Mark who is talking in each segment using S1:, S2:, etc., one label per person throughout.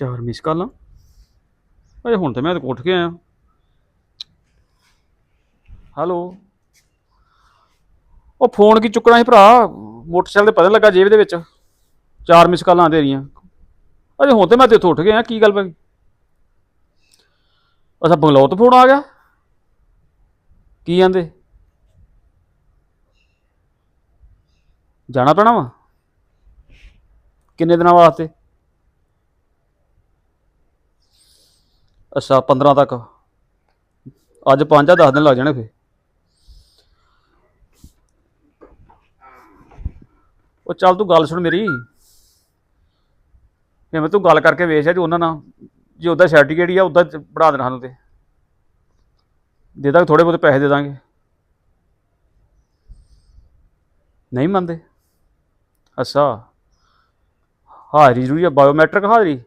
S1: ਚਾਰ ਮਿਸ ਕਾਲਾਂ ਅਜੇ ਹੁਣ ਤੇ ਮੈਂ ਤਾਂ ਉੱਠ ਕੇ ਆਇਆ। ਹੈਲੋ ਉਹ ਫੋਨ ਕੀ ਚੁੱਕਣਾ ਸੀ ਭਰਾ? ਮੋਟਰਸਾਈਕਲ ਤੇ ਪਤਾ ਲੱਗਾ ਜੇਬ ਦੇ ਵਿੱਚ। ਚਾਰ ਮਿਸ ਕਾਲਾਂ ਆਉਂਦੇ ਰਹੀਆਂ। ਅਜੇ ਹੁਣ ਤੇ ਮੈਂ ਤੇ ਇੱਥੋਂ ਉੱਠ ਗਿਆ ਕੀ ਗੱਲ ਪਈ ਅੱਛਾ, ਬੰਗਲੌਰ ਤੋਂ ਫੋਨ ਆ ਗਿਆ। ਕੀ ਕਹਿੰਦੇ? ਜਾਣਾ ਪੈਣਾ ਵਾ? ਕਿੰਨੇ ਦਿਨਾਂ ਵਾਸਤੇ? ਅੱਛਾ 15 ਤੱਕ। ਅੱਜ 5 ਆ 10 ਦਿਨ ਲੱਗ ਜਾਣੇ ਫੇ ਉਹ ਚੱਲ ਤੂੰ ਗੱਲ ਸੁਣ ਮੇਰੀ। ਜਿਵੇਂ ਤੂੰ ਗੱਲ ਕਰਕੇ ਵੇਖ ਜਾ ਜੀ ਉਹਨਾਂ ਨਾਲ। ਜੇ ਉਹਦਾ ਸਰਟੀਫਿਕੇਟ ਹੀ ਆ ਉਹਦਾ ਪੜਾ ਦੇਣਾ ਸਾਨੂੰ ਤੇ। ਦੇ ਦਾਂਗੇ ਥੋੜੇ ਬਹੁਤੇ ਪੈਸੇ ਦੇ ਦਾਂਗੇ। ਨਹੀਂ ਮੰਨਦੇ। ਅੱਛਾ। ਹਾਜ਼ਰੀ ਜ਼ਰੂਰੀ ਆ ਬਾਇਓਮੈਟ੍ਰਿਕ ਹਾਜ਼ਰੀ?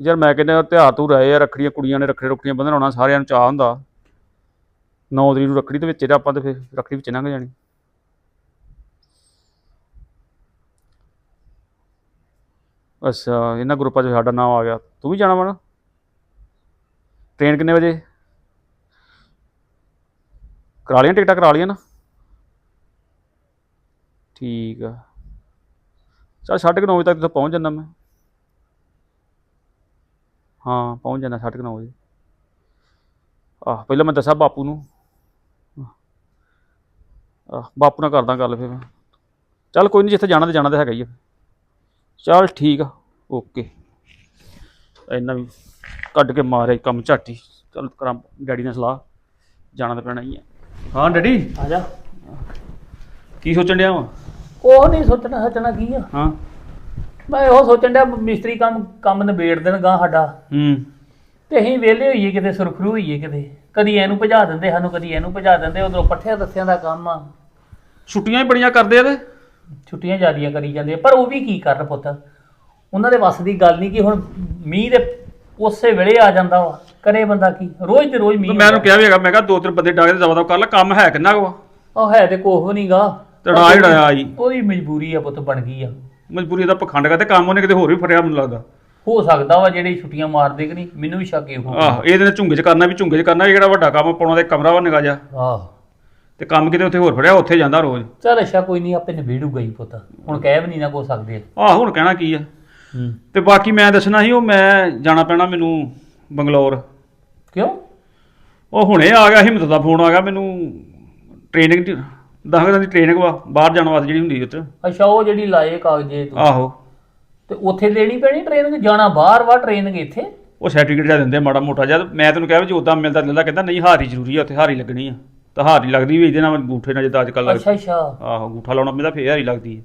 S1: ਯਾਰ ਮੈਂ ਕਹਿੰਦਾ ਤਿਉਹਾਰ ਤੂੰ ਰਹੇ ਆ, ਰੱਖੜੀਆਂ ਕੁੜੀਆਂ ਨੇ ਰੱਖੜੀ ਰੁੱਖੜੀਆਂ ਬੰਨ੍ਹਣ ਆਉਣਾ, ਸਾਰਿਆਂ ਨੂੰ ਚਾਹ ਹੁੰਦਾ। ਨੌ ਤਰੀਕ ਨੂੰ ਰੱਖੜੀ ਤੇ ਵਿੱਚ ਆਪਾਂ ਤੇ ਫਿਰ ਰੱਖੜੀ ਵਿੱਚ ਲੰਘ ਜਾਣੀ। ਅੱਛਾ, ਇਹਨਾਂ ਗਰੁੱਪਾਂ 'ਚ ਸਾਡਾ ਨਾਮ ਆ ਗਿਆ। ਤੂੰ ਵੀ ਜਾਣਾ ਵਾ ਨਾ? ਟ੍ਰੇਨ ਕਿੰਨੇ ਵਜੇ? ਕਰਾ ਲਈਆਂ ਟਿਕਟਾਂ, ਕਰਾ ਲਈਆਂ ਨਾ? ਠੀਕ ਆ। ਚਲ ਸਾਢੇ ਕੁ ਨੌ ਵਜੇ ਤੱਕ ਤਾਂ ਪਹੁੰਚ ਜਾਂਦਾ ਮੈਂ। ਹਾਂ ਪਹੁੰਚ ਜਾਣਾ ਸਾਢੇ ਕੁ ਨੌ ਵਜੇ। ਆਹ ਪਹਿਲਾਂ ਮੈਂ ਦੱਸਾਂ ਬਾਪੂ ਨੂੰ। ਆਹ ਬਾਪੂ ਨਾਲ ਕਰਦਾ ਗੱਲ ਫਿਰ ਮੈਂ। ਚੱਲ ਕੋਈ ਨਹੀਂ ਜਿੱਥੇ ਜਾਣਾ ਤੇ ਜਾਣਾ ਤਾਂ ਹੈਗਾ ਹੀ ਆ। ਚੱਲ ਠੀਕ ਆ ਓਕੇ। ਇੰਨਾ ਵੀ ਕੱਢ ਕੇ ਮਾਰਿਆ ਕੰਮ ਝਾਟੀ। ਚੱਲ ਕਰਾਂ ਡੈਡੀ ਨਾਲ ਸਲਾਹ ਜਾਣਾ ਤਾਂ ਪੈਣਾ ਹੀ ਆ। ਹਾਂ ਡੈਡੀ?
S2: ਆ ਜਾ।
S1: ਕੀ ਸੋਚਣ ਡਿਆ ਵਾ?
S2: ਉਹ ਨਹੀਂ ਸੋਚਣਾ ਸੋਚਣਾ ਕੀ ਆ।
S1: ਹਾਂ।
S2: ਮੈਂ ਉਹ ਸੋਚਣ ਡਿਆ ਮਿਸਤਰੀ ਕੰਮ ਕੰਮ ਨਿਬੇੜ ਦੇਣ ਗਾ ਸਾਡਾ।
S1: ਹੂੰ।
S2: ਤੇ ਅਸੀਂ ਵਿਹਲੇ ਹੋਈਏ ਕਿਤੇ ਸੁਰਖਰੂ ਹੋਈਏ ਕਿਤੇ। ਕਦੀ ਇਹਨੂੰ ਭਜਾ ਦਿੰਦੇ ਸਾਨੂੰ ਕਦੀ ਇਹਨੂੰ ਭਜਾ ਦਿੰਦੇ ਉਧਰੋਂ ਪੱਠਿਆਂ ਦੱਸਿਆਂ ਦਾ ਕੰਮ ਆ।
S1: ਛੁੱਟੀਆਂ ਹੀ ਬੜੀਆਂ ਕਰਦੇ ਆ ਤੇ?
S2: ਛੁੱਟੀਆਂ ਜ਼ਿਆਦੀਆਂ ਕਰੀ ਜਾਂਦੇ ਆ, ਪਰ ਉਹ ਵੀ ਕੀ ਕਰਨ ਪੁੱਤ? ਉਹਨਾਂ ਦੇ ਵੱਸ ਦੀ ਗੱਲ ਨਹੀਂ ਕਿ ਹੁਣ ਮੀਂਹ ਦੇ ਉਸੇ ਵੇਲੇ ਆ ਜਾਂਦਾ ਵਾ। ਕਰੇ ਬੰਦਾ ਕੀ? ਰੋਜ਼ ਤੇ ਰੋਜ਼ ਮੀਂਹ
S1: ਮੈਂ ਉਹਨੂੰ ਕਿਹਾ ਵੀ ਹੈਗਾ ਮੈਂ ਕਿਹਾ ਦੋ ਤਿੰਨ ਬੰਦੇ ਡਾਗੇ ਤੇ ਕਰ ਲੈ ਕੰਮ ਹੈ ਕਿੰਨਾ ਕੁ
S2: ਉਹ ਹੈ ਤੇ ਕੋਹ ਨਹੀਂਗਾ
S1: ਤੜਾ ਹੀ ਡਾਇਆ ਆਈ।
S2: ਉਹਦੀ ਮਜਬੂਰੀ ਆ ਪੁੱਤ ਬਣ ਗਈ ਆ।
S1: ਮਜਬੂਰੀ ਦਾ ਪਖੰਡ ਕਰ ਤੇ ਕੰਮ ਉਹਨੇ ਕਿਤੇ ਹੋਰ ਵੀ ਫੜਿਆ ਮੈਨੂੰ ਲੱਗਦਾ।
S2: ਹੋ ਸਕਦਾ ਵਾ ਜਿਹੜੇ ਛੁੱਟੀਆਂ ਮਾਰਦੇ ਕਿ ਨਹੀਂ ਮੈਨੂੰ ਵੀ ਸ਼ੱਕ ਇਹੋ
S1: ਆਹ ਇਹਦੇ ਨਾਲ ਝੁੰਗੇ ਚ ਕਰਨਾ ਵੀ ਝੁੰਗੇ ਚ ਕਰਨਾ ਕਿਹੜਾ ਵੱਡਾ ਕੰਮ ਪਾਉਣਾ ਤੇ ਕਮਰਾ ਵਾ ਨਿਗਾ ਜਾ
S2: ਆਹ।
S1: ਤੇ ਕੰਮ ਕਿਤੇ ਉੱਥੇ ਹੋਰ ਫੜਿਆ ਉੱਥੇ ਜਾਂਦਾ ਰੋਜ਼।
S2: ਚੱਲ ਅੱਛਾ ਕੋਈ ਨਹੀਂ ਆਪੇ ਨਿਬੇੜੂਗਾ ਹੀ ਪੁੱਤ। ਹੁਣ ਕਹਿ ਵੀ ਨਹੀਂ ਨਾ ਕੋ ਸਕਦੇ।
S1: ਆਹ ਹੁਣ ਕਹਿਣਾ ਕੀ ਆ?
S2: ਹੂੰ।
S1: ਤੇ ਬਾਕੀ ਮੈਂ ਦੱਸਣਾ ਸੀ ਉਹ ਮੈਂ ਜਾਣਾ ਪੈਣਾ ਮੈਨੂੰ ਬੰਗਲੌਰ।
S2: ਕਿਉਂ?
S1: ਉਹ ਹੁਣੇ ਆ ਗਿਆ ਹਿੰਮਤ ਦਾ ਫੋਨ ਆ ਗਿਆ ਮੈਨੂੰ ਟ੍ਰੇਨਿੰਗ ਦਸ ਦਿਨ ਦੀ ਟ੍ਰੇਨਿੰਗ ਵਾ ਬਾਹਰ ਜਾਣ ਵਾਸਤੇ ਜਿਹੜੀ ਹੁੰਦੀ ਉੱਥੇ।
S2: ਅੱਛਾ ਉਹ ਜਿਹੜੀ ਲਾਏ ਕਾਗਜ਼ੇ ਤੂੰ।
S1: ਆਹੋ।
S2: ਤੇ ਉੱਥੇ ਦੇਣੀ ਪੈਣੀ ਟ੍ਰੇਨਿੰਗ ਜਾਣਾ ਬਾਹਰ ਵਾ ਟ੍ਰੇਨਿੰਗ ਇੱਥੇ?
S1: ਉਹ ਸਰਟੀਫਿਕੇਟ ਜਿਹਾ ਦਿੰਦੇ ਆ ਮਾੜਾ ਮੋਟਾ ਜਿਹਾ। ਮੈਂ ਤੈਨੂੰ ਕਿਹਾ ਵੀ ਜੇ ਉਦਾਂ ਮਿਲਦਾ ਲੈਂਦਾ ਕਹਿੰਦਾ ਨਹੀਂ ਹਾਰੀ ਜ਼ਰੂਰੀ ਆ ਉੱਥੇ ਹਾਰੀ ਲੱਗਣੀ ਆ। ਤਾਂ ਹਾਰੀ ਲੱਗਦੀ ਵੀ ਇਹਦੇ ਨਾਲ ਅੰਗੂਠੇ ਨਾਲ ਜਿੱਦਾਂ ਅੱਜ ਕੱਲ੍ਹ
S2: ਅੱਛਾ ਅੱਛਾ।
S1: ਆਹੋ ਅੰਗੂਠਾ ਲਾਉਣਾ ਪੈਂਦਾ ਫੇਰ ਹਾਰੀ ਲੱਗਦੀ ਹੈ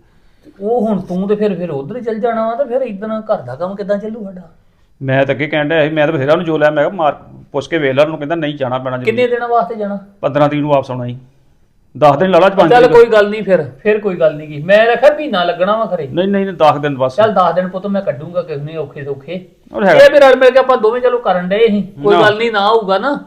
S2: ਉਹ ਹੁਣ ਤੂੰ ਤੇ ਫਿਰ ਫਿਰ ਉਧਰ ਚੱਲ ਜਾਣਾ ਵਾ ਤੇ ਫਿਰ ਇਦਾਂ ਘਰ ਦਾ ਕੰਮ ਕਿੱਦਾਂ ਚੱਲੂ ਸਾਡਾ?
S1: ਮੈਂ ਤਾਂ ਅੱਗੇ ਕਹਿਣ ਡਿਆ ਸੀ ਮੈਂ ਤਾਂ ਬਥੇਰਾ ਉਹਨੂੰ ਜੋ ਲਿਆ ਮੈਂ ਕਿਹਾ ਮਾਰ ਪੁੱਛ ਕੇ ਵੇਖ ਲਾ ਉਹਨੂੰ ਕਹਿੰਦਾ ਨਹੀਂ ਜਾਣਾ ਪੈਣਾ
S2: ਕਿੰਨੇ ਦਿਨਾਂ ਵਾਸਤੇ ਜਾਣਾ?
S1: 15 ਤਰੀਕ ਨੂੰ ਵਾਪਸ ਆਉਣਾ ਜੀ 10 ਦਿਨ ਲਾ ਲਾ ਚ ਪੰਜ
S2: ਚੱਲ। ਕੋਈ ਗੱਲ ਨਹੀਂ ਫਿਰ। ਫਿਰ ਕੋਈ ਗੱਲ ਨਹੀਂ ਕੀ। ਮੈਂ ਰੱਖਿਆ ਮਹੀਨਾ ਲੱਗਣਾ ਵਾ ਖਰੇ।
S1: ਨਹੀਂ ਨਹੀਂ 10 ਦਿਨ ਬਸ।
S2: ਚੱਲ 10 ਦਿਨ ਪੁੱਤ ਮੈਂ ਕੱਢੂੰਗਾ ਕਿਸ ਨੇ ਔਖੇ ਸੌਖੇ।
S1: ਹੈਗਾ।
S2: ਇਹ ਵੀ ਰਲ ਮਿਲ ਕੇ ਆਪਾਂ ਦੋਵੇਂ ਚਲੋ ਕਰਨ ਡਏ ਸੀ ਕੋਈ
S1: ਨਾ।
S2: ਗੱਲ ਨਹੀਂ ਨਾ ਹੋਊਗਾ ਨਾ।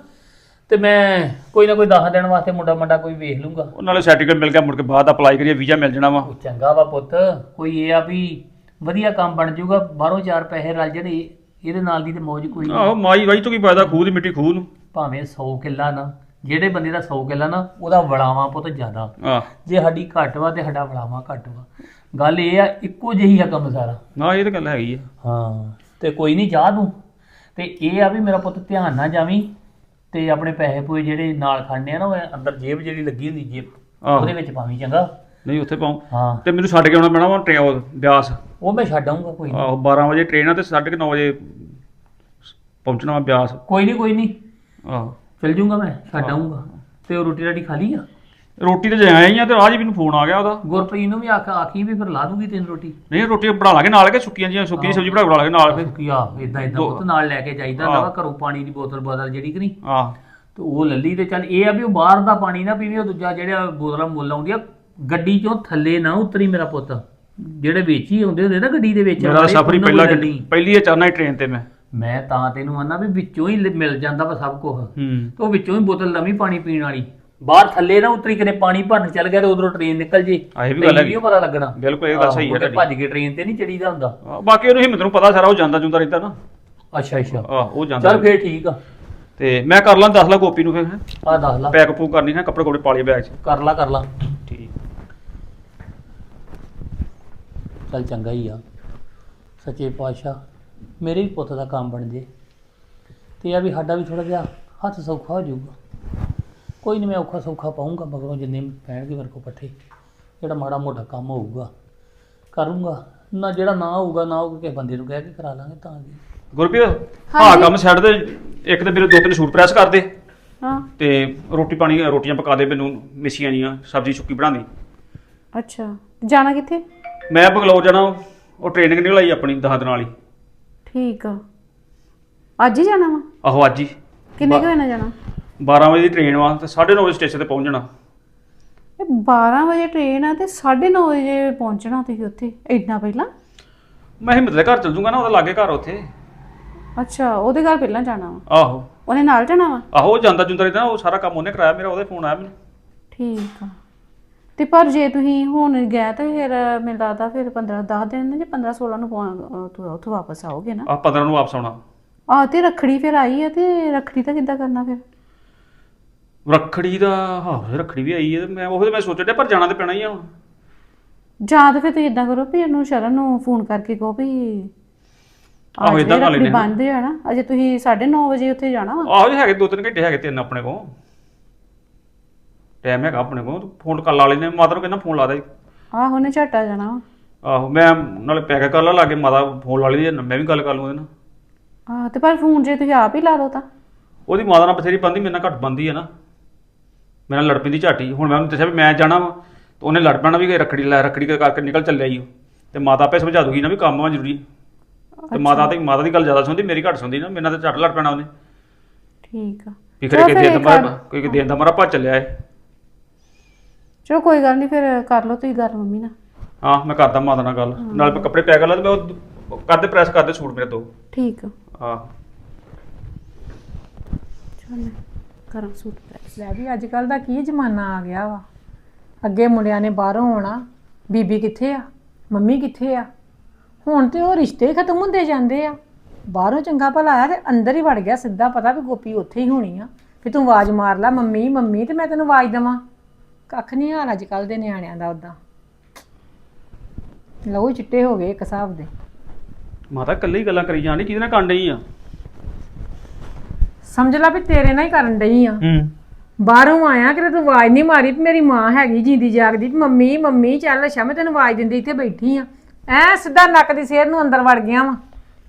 S2: ਤੇ ਮੈਂ ਕੋਈ ਨਾ ਕੋਈ 10 ਦਿਨ ਵਾਸਤੇ ਮੁੰਡਾ ਮੰਡਾ ਕੋਈ ਵੇਖ ਲੂੰਗਾ।
S1: ਉਹ ਨਾਲੇ ਸਰਟੀਫਿਕੇਟ ਮਿਲ ਗਿਆ ਮੁੜ ਕੇ ਬਾਅਦ ਅਪਲਾਈ ਕਰੀਏ ਵੀਜ਼ਾ ਮਿਲ ਜਾਣਾ ਵਾ।
S2: ਉਹ ਚੰਗਾ ਵਾ ਪੁੱਤ। ਕੋਈ ਇਹ ਆ ਵੀ ਵਧੀਆ ਕੰਮ ਬਣ ਜਾਊਗਾ ਬਾਹਰੋਂ ਚਾਰ ਪੈਸੇ ਰਲ ਜਾਣ ਇਹ- ਇਹਦੇ ਨਾਲ ਦੀ ਤੇ ਮੌਜ ਕੋਈ ਨਹੀਂ।
S1: ਆਹੋ ਮਾਈ ਵਾਈ ਤੋਂ ਕੀ ਫਾਇਦਾ ਖੂਹ ਦੀ ਮਿੱਟੀ ਖੂਹ ਨੂੰ।
S2: ਭਾਵੇਂ 100 ਕਿੱਲਾ ਨਾ। ਜਿਹੜੇ ਬੰਦੇ ਦਾ 100 ਕਿੱਲਾ ਨਾ ਉਹਦਾ ਵੜਾਵਾਂ ਪੁੱਤ ਜ਼ਿਆਦਾ।
S1: ਆਹ।
S2: ਜੇ ਸਾਡੀ ਘੱਟ ਵਾ ਤੇ ਸਾਡਾ ਵੜਾਵਾਂ ਘੱਟ ਵਾ। ਗੱਲ ਇਹ ਆ ਇੱਕੋ ਜਿਹੀ ਆ ਕੰਮ ਸਾਰਾ।
S1: ਨਾ ਇਹ ਤਾਂ ਗੱਲ ਹੈਗੀ ਆ।
S2: ਹਾਂ ਤੇ ਕੋਈ ਨਹੀਂ ਜਾ ਤੂੰ। ਤੇ ਇਹ ਆ ਵੀ ਮੇਰਾ ਪੁੱਤ ਧਿਆਨ ਨਾਲ ਜਾਵੀਂ ਤੇ ਆਪਣੇ ਪੈਸੇ ਪੂਏ ਜਿਹੜੇ ਨਾਲ ਖਾਣੇ ਆ ਨਾ ਉਹ ਅੰਦਰ ਜੇਬ ਜਿਹੜੀ ਲੱਗੀ ਹੁੰਦੀ ਜੇਬ
S1: ਆਹੋ।
S2: ਉਹਦੇ ਵਿੱਚ ਪਾਵੀਂ ਚੰਗਾ।
S1: ਨਹੀਂ ਉੱਥੇ ਪਾਉ।
S2: ਹਾਂ।
S1: ਤੇ ਮੈਨੂੰ ਛੱਡ ਕੇ ਆਉਣਾ ਪੈਣਾ ਵਾ ਟ੍ਰੇਨ ਬਿਆਸ।
S2: ਉਹ ਮੈਂ ਛੱਡ ਆਊਂਗਾ ਕੋਈ ਨੀ।
S1: ਆਹੋ 12 ਵਜੇ ਟ੍ਰੇਨ ਆ ਤੇ 9:30 ਵਜੇ ਪਹੁੰਚਣਾ ਵਾ ਬਿਆਸ।
S2: ਕੋਈ ਨਹੀਂ ਕੋਈ ਨਹੀਂ
S1: ਆਹੋ।
S2: ਚਲ ਜੂੰਗਾ ਮੈਂ ਛੱਡ ਆਊਂਗਾ। ਤੇ ਉਹ ਰੋਟੀ ਰਾਟੀ ਖਾ ਲਈ ਆ?
S1: ਰੋਟੀ ਤੇ ਜਾਇਆ ਹੀ ਆ ਤੇ ਰਾਜ ਮੈਨੂੰ ਫੋਨ ਆ ਗਿਆ ਉਹਦਾ।
S2: ਗੁਰਪ੍ਰੀਤ ਨੂੰ ਵੀ ਆਖ ਆਖੀ ਵੀ ਫਿਰ ਲਾ ਦੂਗੀ ਤੈਨੂੰ ਰੋਟੀ।
S1: ਨਹੀਂ ਰੋਟੀ ਬਣਾ ਲਾਂਗੇ ਨਾਲ ਕੇ ਸੁੱਕੀਆਂ ਜੀਆਂ ਸੁੱਕੀ ਦੀ ਸਬਜ਼ੀ ਬਣਾ ਬਣਾ ਲਾਂਗੇ ਨਾਲ। ਫਿਰ
S2: ਕੀ ਆ ਇਦਾਂ ਇਦਾਂ ਪੁੱਤ ਨਾਲ ਲੈ ਕੇ ਜਾਈਦਾ
S1: ਆਹ।
S2: ਘਰੋਂ ਪਾਣੀ ਦੀ ਬੋਤਲ ਬਦਲ ਜਿਹੜੀ ਕਿ ਨਹੀਂ।
S1: ਆਹ
S2: ਤੇ ਉਹ ਲੱਲੀ ਤੇ ਚੱਲ ਇਹ ਆ ਵੀ ਉਹ ਬਾਹਰ ਦਾ ਪਾਣੀ ਨਾ ਪੀਵੇ ਉਹ ਦੂਜਾ ਜਿਹੜਾ ਬੋਤਲਾਂ ਮੁੱਲ ਆਉਂਦੀ ਆ ਗੱਡੀ ਚੋਂ ਥੱਲੇ ਨਾ ਉਤਰੀ ਮੇਰਾ ਪੁੱਤ। ਜਿਹੜੇ ਵਿੱਚ ਆਉਂਦੇ ਹੁੰਦੇ ਨਾ ਗੱਡੀ ਦੇ ਵਿੱਚ
S1: ਮੇਰਾ ਸਫ਼ਰ ਪਹਿਲਾਂ। ਪਹਿਲੀ ਹੀ ਟ੍ਰੇਨ ਤੇ ਮੈਂ।
S2: ਮੈਂ ਤਾਂ ਤੈਨੂੰ ਆਨਾ ਵੀ ਵਿੱਚੋਂ ਹੀ ਲ- ਮਿਲ ਜਾਂਦਾ ਵਾ ਸਭ ਕੁਝ
S1: ਹੂੰ।
S2: ਤੇ ਉਹ ਵਿੱਚੋਂ ਹੀ ਬੋਤਲ ਲਵੀਂ ਪਾਣੀ ਪੀਣ ਵਾਲੀ।
S3: ਬਾਹਰ ਥੱਲੇ ਨਾ ਉਤਰੀ ਕਿਨੇ ਪਾਣੀ ਭਰਨ ਚੱਲ ਗਿਆ ਤੇ ਉਧਰੋਂ ਟ੍ਰੇਨ ਨਿਕਲ ਜੇ।
S1: ਆਹ ਇਹ ਵੀ ਗੱਲ
S3: ਤੈਨੂੰ
S1: ਹੈਗੀ।
S3: ਨੀ ਪਤਾ ਲੱਗਣਾ?
S1: ਬਿਲਕੁਲ ਇਹ ਗੱਲ ਸਹੀ ਹੈ ਤੁਹਾਡੀ।
S3: ਭੱਜ ਕੇ ਟ੍ਰੇਨ ਤੇ ਨਹੀਂ ਚੜੀਦਾ ਹੁੰਦਾ।
S1: ਬਾਕੀ ਉਹਨੂੰ ਹਿੰਮਤ ਨੂੰ ਪਤਾ ਸਾਰਾ ਉਹ ਜਾਂਦਾ ਜੁੰਦਾ ਰਹਿੰਦਾ ਨਾ।
S3: ਅੱਛਾ ਅੱਛਾ।
S1: ਆਹ ਉਹ ਜਾਂਦਾ
S3: ਚੱਲ ਫੇਰ ਠੀਕ ਆ।
S1: ਤੇ ਮੈਂ ਕਰ ਲਾਂ 10 ਲਾ ਗੋਪੀ ਨੂੰ ਫਿਰ ਹੈਂ।
S3: ਆ ਦੱਸ ਲਾ।
S1: ਪੈਕ ਪੂਕ ਕਰਨੀ ਹੈ ਕੱਪੜੇ ਕੋੜੇ ਪਾਲੀ ਬੈਗ 'ਚ।
S3: ਕਰ ਲਾ ਕਰ ਲਾ।
S1: ਠੀਕ।
S3: ਚੱਲ ਚੰਗਾ ਹੀ ਆ। ਸੱਚੇ ਪਾਤਸ਼ਾਹ। ਮੇਰੇ ਵੀ ਪੁੱਤ ਦਾ ਕੰਮ ਬਣ ਜੇ। ਤੇ ਆ ਵੀ ਸਾਡਾ ਵੀ ਥੋੜਾ ਜਿਹਾ ਹੱਥ ਸੌਖਾ ਹੋ ਜਾਊਗਾ। ਕੋਈ ਨਹੀਂ ਮੈਂ ਔਖਾ ਸੌਖਾ ਪਾਉਂਗਾ ਮਗਰੋਂ ਜਿੰਨੇ ਪੈਣਗੇ ਮੇਰੇ ਕੋ ਪੱਠੇ ਜਿਹੜਾ ਮਾੜਾ ਮੋਟਾ ਕੰਮ ਹੋਊਗਾ ਕਰੂੰਗਾ। ਨਾ ਜਿਹੜਾ ਨਾ ਹੋਊਗਾ ਨਾ ਹੋਊਗਾ ਕਿਸੇ ਬੰਦੇ ਨੂੰ ਕਹਿ ਕੇ ਕਰਾ ਲਾਂਗੇ ਤਾਂ ਜੀ
S1: ਗੁਰਪ੍ਰੀਤ ਹਾਂ। ਕੰਮ ਛੱਡ ਦੇ। ਇੱਕ ਤੇ ਮੇਰੇ ਦੋ ਤਿੰਨ ਸੂਟ ਪ੍ਰੈਸ ਕਰ ਦੇ।
S4: ਹਾਂ।
S1: ਤੇ ਰੋਟੀ ਪਾਣੀ ਰੋਟੀਆਂ ਪਕਾ ਦੇ ਮੈਨੂੰ ਮਿਸੀਆਂ ਜੀਆਂ ਸਬਜ਼ੀ ਸੁੱਕੀ ਬਣਾ ਦੇ।
S4: ਅੱਛਾ। ਜਾਣਾ ਕਿੱਥੇ?
S1: ਮੈਂ ਬਗਲੌਰ ਜਾਣਾ ਉਹ ਟ੍ਰੇਨਿੰਗ ਨਿਕਲ ਆਈ ਆਪਣੀ ਦਸ ਦਿਨਾਂ ਵਾਲੀ।
S4: ਠੀਕ ਆ। ਅੱਜ ਹੀ ਜਾਣਾ ਵਾ?
S1: ਆਹੋ ਅੱਜ ਹੀ।
S4: ਕਿੰਨੇ ਕੁ ਵਜੇ ਨਾਲ ਜਾਣਾ?
S1: 12 ਵਜੇ ਦੀ ਟ੍ਰੇਨ ਵਾ ਤੇ 9:30 ਵਜੇ ਸਟੇਸ਼ਨ ਤੇ ਪਹੁੰਚ ਜਾਣਾ।
S4: ਇਹ 12 ਵਜੇ ਟ੍ਰੇਨ ਆ ਤੇ 9:30 ਵਜੇ ਪਹੁੰਚਣਾ ਤੁਸੀਂ ਉੱਥੇ ਇੰਨਾ ਪਹਿਲਾਂ?
S1: ਮੈਂ ਹਿੰਮਤ ਦੇ ਘਰ ਚਲ ਜੂੰਗਾ ਨਾ ਉਹਦਾ ਲਾਗੇ ਘਰ ਉੱਥੇ।
S4: ਅੱਛਾ ਉਹਦੇ ਘਰ ਪਹਿਲਾਂ ਜਾਣਾ ਵਾ?
S1: ਆਹੋ।
S4: ਉਹਨੇ ਨਾਲ ਜਾਣਾ ਵਾ?
S1: ਆਹੋ ਉਹ ਜਾਂਦਾ ਜੁੰਦਾ ਰਹਿੰਦਾ ਉਹ ਸਾਰਾ ਕੰਮ ਉਹਨੇ ਕਰਾਇਆ ਮੇਰਾ ਉਹਦੇ ਫੋਨ ਆਇਆ ਮੈਨੂੰ।
S4: ਠੀਕ ਆ। ਤੇ ਪਰ ਜੇ ਤੁਸੀਂ ਹੁਣ ਗਏ ਤਾਂ ਫਿਰ ਮੈਨੂੰ ਲੱਗਦਾ ਫਿਰ 15 10 ਦਿਨ ਜਾਂ 15 16 ਨੂੰ ਪਹੁੰ- ਅਹ ਤੁਸੀਂ ਉੱਥੋਂ ਵਾਪਸ ਆਓਗੇ ਨਾ।
S1: ਆਹ 15 ਨੂੰ ਵਾਪਸ ਆਉਣਾ।
S4: ਆਹ ਤੇ ਰੱਖੜੀ ਫਿਰ ਆਈ ਆ ਤੇ ਰੱਖੜੀ ਤਾਂ ਕਿੱਦਾਂ ਕਰਨਾ ਫਿਰ?
S1: ਰੱਖੜੀ ਦਾ ਹਾਂ ਰੱਖੜੀ ਵੀ ਆਈ ਹੈ ਤੇ ਮੈਂ ਉਹ ਤੇ ਮੈਂ ਸੋਚਣ ਡਿਆ ਪਰ ਜਾਣਾ ਤੇ ਪੈਣਾ ਹੀ ਆ ਹੁਣ।
S4: ਜਾਂ ਤਾਂ ਫਿਰ ਤੁਸੀਂ ਇਦਾਂ ਕਰੋ ਵੀ ਇਹਨੂੰ ਸ਼ਰਨ ਨੂੰ ਫੋਨ ਕਰਕੇ ਕਹੋ ਵੀ
S1: ਆਹੋ, ਏਦਾਂ ਕਰ ਲੈਂਦੇ ਹਾਂ।
S4: ਬੰਦ ਆ ਨਾ ਅਜੇ ਤੁਸੀਂ 9:30 ਵਜੇ ਉੱਥੇ ਜਾਣਾ ਵਾ।
S1: ਆਹੋ ਜੀ ਹੈਗੇ ਦੋ ਤਿੰਨ ਘੰਟੇ ਹੈਗੇ ਤਿੰਨ ਆਪਣੇ ਕੋਲ। ਟਾਈਮ ਹੈਗਾ ਆਪਣੇ ਕੋਲ ਫੋਨ ਕਰ ਲਾ ਲੈਨੇ ਮਾਤਾ ਨੂੰ ਕਹਿੰਦਾ ਫੋਨ ਲਾ ਦੇ।
S4: ਆਹੋ ਉਹਨੇ ਝਟਾ ਜਾਣਾ
S1: ਆਹੋ ਮੈਂ ਨਾਲੇ ਪੈਕ ਕਰ ਲਾ ਲਾਗੇ ਮਾਤਾ ਫੋਨ ਲਾ ਲਈ ਮੈਂ ਵੀ ਗੱਲ ਕਰ ਲੂੰ ਉਹਦੇ ਨਾਲ।
S4: ਆਹ ਤੇ ਪਰ ਫੋਨ ਜੇ ਤੁਸੀਂ ਆਪ ਹੀ ਲਾ ਲਓ ਤਾਂ।
S1: ਉਹਦੀ ਮਾਤਾ ਨਾਲ ਬਥੇਰੀ ਬੰਦੀ ਮੇਰੇ ਨਾਲ ਘੱਟ ਬੰਦੀ ਹੈ ਨਾ। ਮੇਰੇ ਨਾਲ ਲੜ ਪੈਂਦੀ ਝਾਟੀ। ਹੁਣ ਮੈਂ ਉਹਨੂੰ ਦੱਸਿਆ ਵੀ ਮੈਂ ਜਾਣਾ ਵਾ ਤੇ ਉਹਨੇ ਲੜ ਪੈਣਾ ਵੀ ਕਿ ਰੱਖੜੀ ਲੈ ਰੱਖੜੀ ਕਰਕੇ ਨਿਕਲ ਚੱਲਿਆ ਉਹ। ਤੇ ਮਾਤਾ ਆਪੇ ਸਮਝਾ ਦੂਗੀ ਨਾ ਵੀ ਕੰਮ ਆ ਜ਼ਰੂਰੀ। ਤੇ ਮਾਤਾ ਤੇ ਮਾਤਾ ਦੀ ਗੱਲ ਜ਼ਿਆਦਾ ਸੁਣਦੀ ਮੇਰੀ ਘੱਟ ਸੁਣਦੀ ਨਾ ਮੇਰੇ ਨਾਲ ਤੇ ਝੱਟ ਲੜ ਪੈਣਾ ਉਹਨੇ।
S4: ਠੀਕ ਆ।
S1: ਵੀ ਕਿ ਦੇਣ ਦਾ
S4: ਕਰ-
S1: ਮਾਰਾ ਕੋਈ ਦੇਣ ਦਾ ਮਾਰਾ ਭੱਜ ਚੱਲਿਆ ਏ
S4: ਚਲੋ ਕੋਈ ਗੱਲ ਨਹੀਂ ਫਿਰ ਕਰ ਲਓ ਤੁਸੀਂ ਗੱਲ ਮੰਮੀ ਨਾਲ।
S1: ਹਾਂ ਮੈਂ ਕਰਦਾ ਮਾਤਾ ਨਾਲ ਗੱਲ। ਨਾਲ ਮੈਂ ਕੱਪੜੇ ਪੈਕ ਕਰ ਲਾ ਤੇ ਮੈਂ ਉਹ ਕਰਦੇ ਪ੍ਰੈਸ ਕਰਦੇ ਸੂਟ ਮੇਰੇ ਦੋ
S4: ਠੀਕ। ਆ
S1: ਹਾਂ।
S4: ਚਲ ਕਰਾਂ ਸੂਟ ਪ੍ਰੈਸ।
S5: ਲੈ ਵੀ ਅੱਜ ਕੱਲ ਦਾ ਕੀ ਜ਼ਮਾਨਾ ਆ ਗਿਆ ਵਾ। ਅੱਗੇ ਮੁੰਡਿਆਂ ਨੇ ਬਾਹਰੋਂ ਆਉਣਾ ਬੀਬੀ ਕਿੱਥੇ ਆ? ਮੰਮੀ ਕਿੱਥੇ ਆ? ਹੁਣ ਤੇ ਉਹ ਰਿਸ਼ਤੇ ਹੀ ਖਤਮ ਹੁੰਦੇ ਜਾਂਦੇ ਆ। ਬਾਹਰੋਂ ਚੰਗਾ ਭਲਾ ਆਇਆ ਤੇ ਅੰਦਰ ਹੀ ਵੜ ਗਿਆ ਸਿੱਧਾ ਪਤਾ ਵੀ ਗੋਪੀ ਉੱਥੇ ਹੀ ਹੋਣੀ ਆ। ਵੀ ਤੂੰ ਆਵਾਜ਼ ਮਾਰ ਲੈ ਮੰਮੀ ਮੰਮੀ ਤੇ ਮੈਂ ਤੈਨੂੰ ਆਵਾਜ਼ ਦੇਵਾਂ। ਕੱਖ ਨਹੀਂ ਹਾਲ ਅੱਜ ਕੱਲ ਦੇ ਨਿਆਣਿਆਂ ਦਾ ਉਦਾਂ ਲਹੂ ਚਿੱਟੇ ਹੋ ਗਏ ਇੱਕ ਹਿਸਾਬ ਦੇ।
S1: ਮਾਤਾ ਇਕੱਲੇ ਹੀ ਗੱਲਾਂ ਕਰੀ ਜਾਣੀ ਕਿਹਦੇ ਨਾਲ ਕਰਨ ਡਈ ਆ?
S5: ਸਮਝ ਲੈ ਵੀ ਤੇਰੇ ਨਾਲ ਹੀ ਕਰਨ ਡਈ ਆ।
S1: ਹੂੰ।
S5: ਬਾਹਰੋਂ ਆਇਆ ਕਿ ਤੂੰ ਆਵਾਜ਼ ਨਹੀਂ ਮਾਰੀ ਵੀ ਮੇਰੀ ਮਾਂ ਹੈਗੀ ਜਿੰਦੀ ਜਾਗਦੀ ਵੀ ਮੰਮੀ ਮੰਮੀ ਚੱਲ ਅੱਛਾ ਮੈਂ ਤੈਨੂੰ ਆਵਾਜ਼ ਦਿੰਦੀ ਇੱਥੇ ਬੈਠੀ ਆ। ਐ ਸਿੱਧਾ ਨੱਕ ਦੀ ਸੇਰ ਨੂੰ ਅੰਦਰ ਵੜ ਗਿਆ ਵਾ।